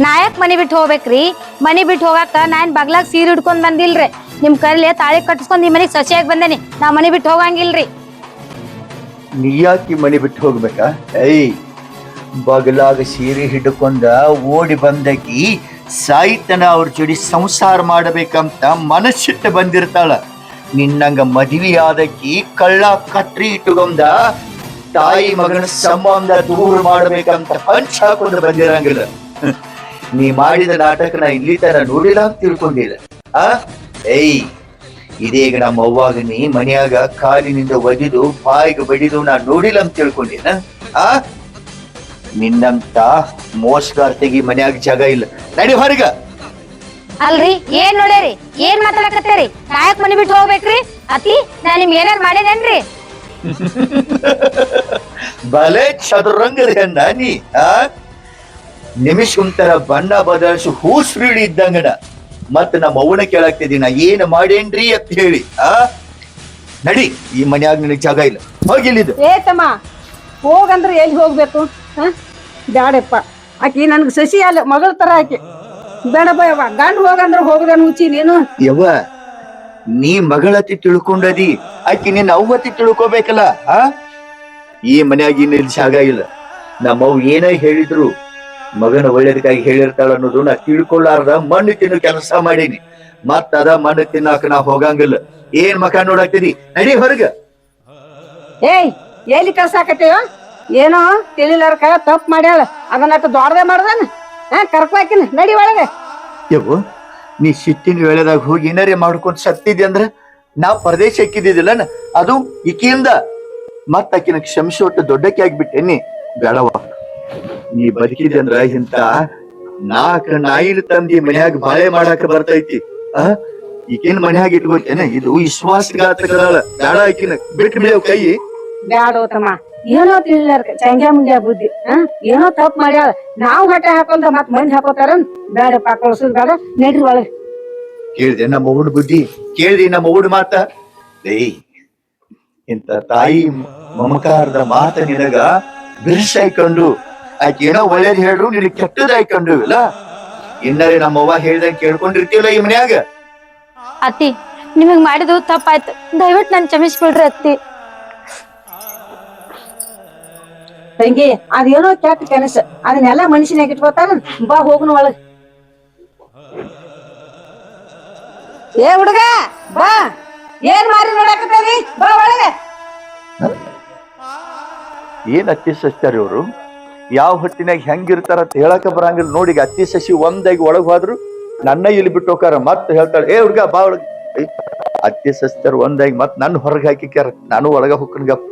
ನಾಯಕ್ ಮನಿ ಬಿಟ್ಟು ಹೋಗ್ಬೇಕ್ರಿ? ಮನಿ ಬಿಟ್ಟು ಹೋಗಾಕ ನಾನ್ ಬಗ್ಲಾಗ ಸೀರೆ ಹಿಡ್ಕೊಂಡ್ ಬಂದಿಲ್ರಿ. ನಿಮ್ ಕೈಲಿ ತಾಳಿ ಕಟ್ಸ್ಕೊಂಡ್ ಈ ಮನಿಗ್ ಸಸಿಯಾಗಿ ಬಂದೇನಿ. ನಾ ಮನಿ ಬಿಟ್ಟು ಹೋಗಂಗಿಲ್ರಿ. ನೀ ಯಾಕೆ ಮನೆ ಬಿಟ್ಟು ಹೋಗ್ಬೇಕಾ? ಏಯ್, ಬಗಲಾಗ ಸೀರೆ ಹಿಡ್ಕೊಂಡ ಓಡಿ ಬಂದಕಿ ಸಾಯ್ತನ ಅವ್ರ ಜೋಡಿ ಸಂಸಾರ ಮಾಡಬೇಕಂತ ಮನಸ್ಸಿಟ್ಟು ಬಂದಿರ್ತಾಳ. ನಿನ್ನಂಗ ಮದುವೆ ಆದಕ್ಕಿ ಕಳ್ಳ ಕತ್ರಿ ಇಟ್ಟುಕೊಂಡ ತಾಯಿ ಮಗನ ಸಂಬಂಧ ದೂರ ಮಾಡಬೇಕಂತ ಪಂಚ್ ಹಾಕೊಂಡು ಬಂದಿರಂಗಿಲ್ಲ. ನೀ ಮಾಡಿದ ನಾಟಕ ನಾ ಇಲ್ಲಿ ತರ ನೋಡಿಲ್ಲ ಅಂತ ತಿಳ್ಕೊಂಡಿಲ್ಲ. ಆ? ಏಯ್ ಇದೀಗ ನಮ್ಮ ಅವ್ವಾಗ ನೀ ಮನ್ಯಾಗ ಕಾಲಿನಿಂದ ಒದಿದು ಬಾಯಿಗೆ ಬಡಿದು ನಾ ನೋಡಿಲ್ಲ ಅಂತ ತಿಳ್ಕೊಂಡಿನ ಆ? ನಿನ್ನಂತ ತೆಗಿ ಮನ್ಯಾಗ ಜಾಗ ಇಲ್ಲ. ನಡಿ ಹೊರಗ. ಅಲ್ರಿ ಏನ್ ನೋಡ್ಯಾರಿ? ಏನ್ ಮಾತಾಡಕತ್ತೀರಿ? ನಾಯಕ್ ಮನಿ ಬಿಟ್ಟು ಹೋಗ್ಬೇಕ್ರಿ? ಅತಿ ನಾ ನಿಮ್ ಏನಾರ ಮಾಡಿದೇನ್ರಿ? [laughs] ಬಲೆ ಚದುರಂಗದ ಹೆಣ್ಣ ನೀ ಆ? ನಿಮಿಷಂತರ ಬಣ್ಣ ಬದಲಿಸಿ ಹೂಸ್ರುಳಿ ಇದ್ದಂಗನ ಮತ್ತ ನಮ್ಮ ಅವನ ಕೇಳಾಕ್ತಿದಿ ನಾ ಏನ್ ಮಾಡೇನ್ರಿ ಅಂತ ಹೇಳಿ. ಆ? ನಡಿ ಈ ಮನ್ಯಾಗ ನಿನಗ್ ಜಾಗ ಇಲ್ಲ. ಹೋಗಿ ಏ ತಮ್ಮ ಹೋಗಂದ್ರೆ ಎಲ್ಲಿ ಹೋಗ್ಬೇಕು? ಹ ಬ್ಯಾಡಪ್ಪ. ಆಕಿ ನನ್ಗೆ ಸಸಿ ಅಲ್ಲ ಮಗಳ ತರ ಆಕಿ. ಬೇಡಪ್ಪ ಯವ್ವ ಗಂಡ ಹೋಗಂದ್ರೆ ಹೋಗದೆ ಮುಚ್ಚಿ ನೀನು. ಯವ್ವ ನೀ ಮಗಳತಿ ತಿಳ್ಕೊಂಡದಿ ಆಕಿ ನಿನ್ನ ಅವ್ವತಿ ತಿಳ್ಕೊಬೇಕಲ್ಲ ಆ? ಈ ಮನ್ಯಾಗ ಇಲ್ಲಿ ಜಾಗ ಇಲ್ಲ. ನಮ್ಮವ್ ಏನೇ ಹೇಳಿದ್ರು ಮಗನ ಒಳ್ಳೇದಕ್ಕಾಗಿ ಹೇಳಿರ್ತಾಳ ಅನ್ನೋದು ನಾ ತಿಳ್ಕೊಳ್ಳಾರ್ದ ಮಣ್ಣು ತಿನ್ನು ಕೆಲಸ ಮಾಡೀನಿ. ಮತ್ತ ಅದ ಮಣ್ಣು ತಿನ್ನಾಕ ನಾ ಹೋಗಂಗಿಲ್ಲ. ಏನ್ ಮಕ ನೋಡಾಕ್ತಿದಿ ನಡಿ ಹೊರಗ. ಏಯ್ ಎಲ್ಲಿ ಕಳ್ಸಾಕತ್ತೀವ ಏನೋ ತಿಳಿಲಾರ್ಕ ತಪ್ಪು ಮಾಡ್ಯಾಳ. ಅದನ್ನ ದೊಡ್ಡದೆ ಮಾಡ್ದಾನ. ಹಾ ಕರ್ಕೊಳಕಿನ ನಡಿ ಒಳಗೆ. ಯವ್ವ ನೀ ಸಿಟ್ಟಿನ ವೇಳೆದಾಗ ಹೋಗಿ ಏನಾರೇ ಮಾಡ್ಕೊಂಡ್ ಸತ್ತಿದ್ಯ ಅಂದ್ರ ನಾ ಪರದೇಶ ಹಾಕಿದ್ದಿಲ್ಲ ಅದು ಇಕಿಯಿಂದ ಮತ್ತ ಆಕಿನ ಕ್ಷಮಿಸೋಟ್ಟು ದೊಡ್ಡಕ್ಕೆ ಆಗ್ಬಿಟ್ಟೇನಿ. ಬೇಡವ ನೀ ಬದುಕಿದೆ ಅಂದ್ರ ಇಂತ ನಾಲ್ಕ ನಾಯಿಲ್ ತಂದಿ ಮನ್ಯಾಗ ಬಾಳೆ ಮಾಡಾಕ ಬರ್ತೈತಿ. ಆ? ಈಕಿನ ಮನ್ಯಾಗ ಇಟ್ಕೋತೇನೆ ಇದು ವಿಶ್ವಾಸಘಾತಕರಲ್ಲ ಬೇಡ ಆಕಿನ ಬಿಟ್ಟು ಬಿಡವ್ ಕೈ. ಬ್ಯಾಡೋ ತಮ್ಮ. ಏನೋ ತಿಳಿಲಾರ್ಕ. ಚಂಗ್ಯಾ ಮುಂಗ್ಯಾ ಬುದ್ಧಿ. ಹಾ ಏನೋ ತಪ್ಪು ಮಾಡ್ಯಾಳ. ನಾವ್ ಹೊಟ್ಟೆ ಹಾಕೊಂಡ ಮತ್ ಮಂದಿ ಹಾಕೋತಾರ ಬೇಡಪ್ಪ ಕಳ್ಸೋದ್ ಬೇಡ ನಡ್ರಿ ಒಳಗೆ. ಕೇಳ್ದೆ ನಮ್ಮ ಮಗುಡ್ ಬುದ್ಧಿ. ಕೇಳ್ದಿ ನಮ್ಮ ಮಗುಡ್ ಮಾತ. ಏಯ್ ಇಂತ ತಾಯಿ ಮಮಕಾರದ ಮಾತ ನಿನಗ ಬಿರ್ಸಾಯ್ಕೊಂಡು ಆಕೆ ಏನೋ ಒಳ್ಳೇದ್ ಹೇಳ್ರು ನಿನ್ ಕೆಟ್ಟದ ಇಲ್ಲ ಇನ್ನರೇ ನಮ್ಮ ಅವ್ವ ಹೇಳ್ದಂಗ್ ಕೇಳ್ಕೊಂಡಿರ್ತೀವಲ್ಲ ಈ ಮನ್ಯಾಗ? ಅತ್ತಿ ನಿಮಗ್ ಮಾಡಿದ್ದು ತಪ್ಪಾಯ್ತು. ದಯವಿಟ್ಟು ನನ್ ಕ್ಷಮಿಸ್ಬಿಡ್ರಿ ಅತ್ತಿ. ತಂಗಿ ಅದೇನೋ ಕೆಟ್ಟ ಕೆಲಸ ಅದನ್ನೆಲ್ಲ ಮನುಷ್ಯನಾಗ ಇಟ್ಕೋತಾನ ಬಾ ಹೋಗುನು ಒಳಗ್. ಏ ಹುಡುಗ ಬಾ. ಏನ್ ಮಾರಿ ನೋಡಕತ್ತೇವಿ ಬಾ ಒಳಗೆ. ಏನ್ ಅತ್ತಿ ಸಸ್ತಾರಿ ಇವ್ರು ಯಾವ ಹೊಟ್ಟಿನಾಗ ಹೆಂಗಿರ್ತಾರ ಅಂತ ಹೇಳಕ್ಕೆ ಬರಂಗಿಲ್ಲ. ನೋಡಿ ಅತ್ತಿ ಸಸಿ ಒಂದಾಗಿ ಒಳಗ್ ಹೋದ್ರು ನನ್ನ ಇಲ್ಲಿ ಬಿಟ್ಟು ಹೋಗಾರ ಮತ್ ಹೇಳ್ತಾಳೆ, ಏ ಹುಡ್ಗ, ಬಾ ಒಳಗ್. ಅತ್ತಿ ಸಸ್ತಾರ ಒಂದಾಗಿ ಮತ್ತೆ ನನ್ನ ಹೊರಗೆ ಹಾಕಿಕ್ಯಾರ, ನಾನು ಒಳಗ ಹೋಗ್ಕನ್ಗಪ್ಪ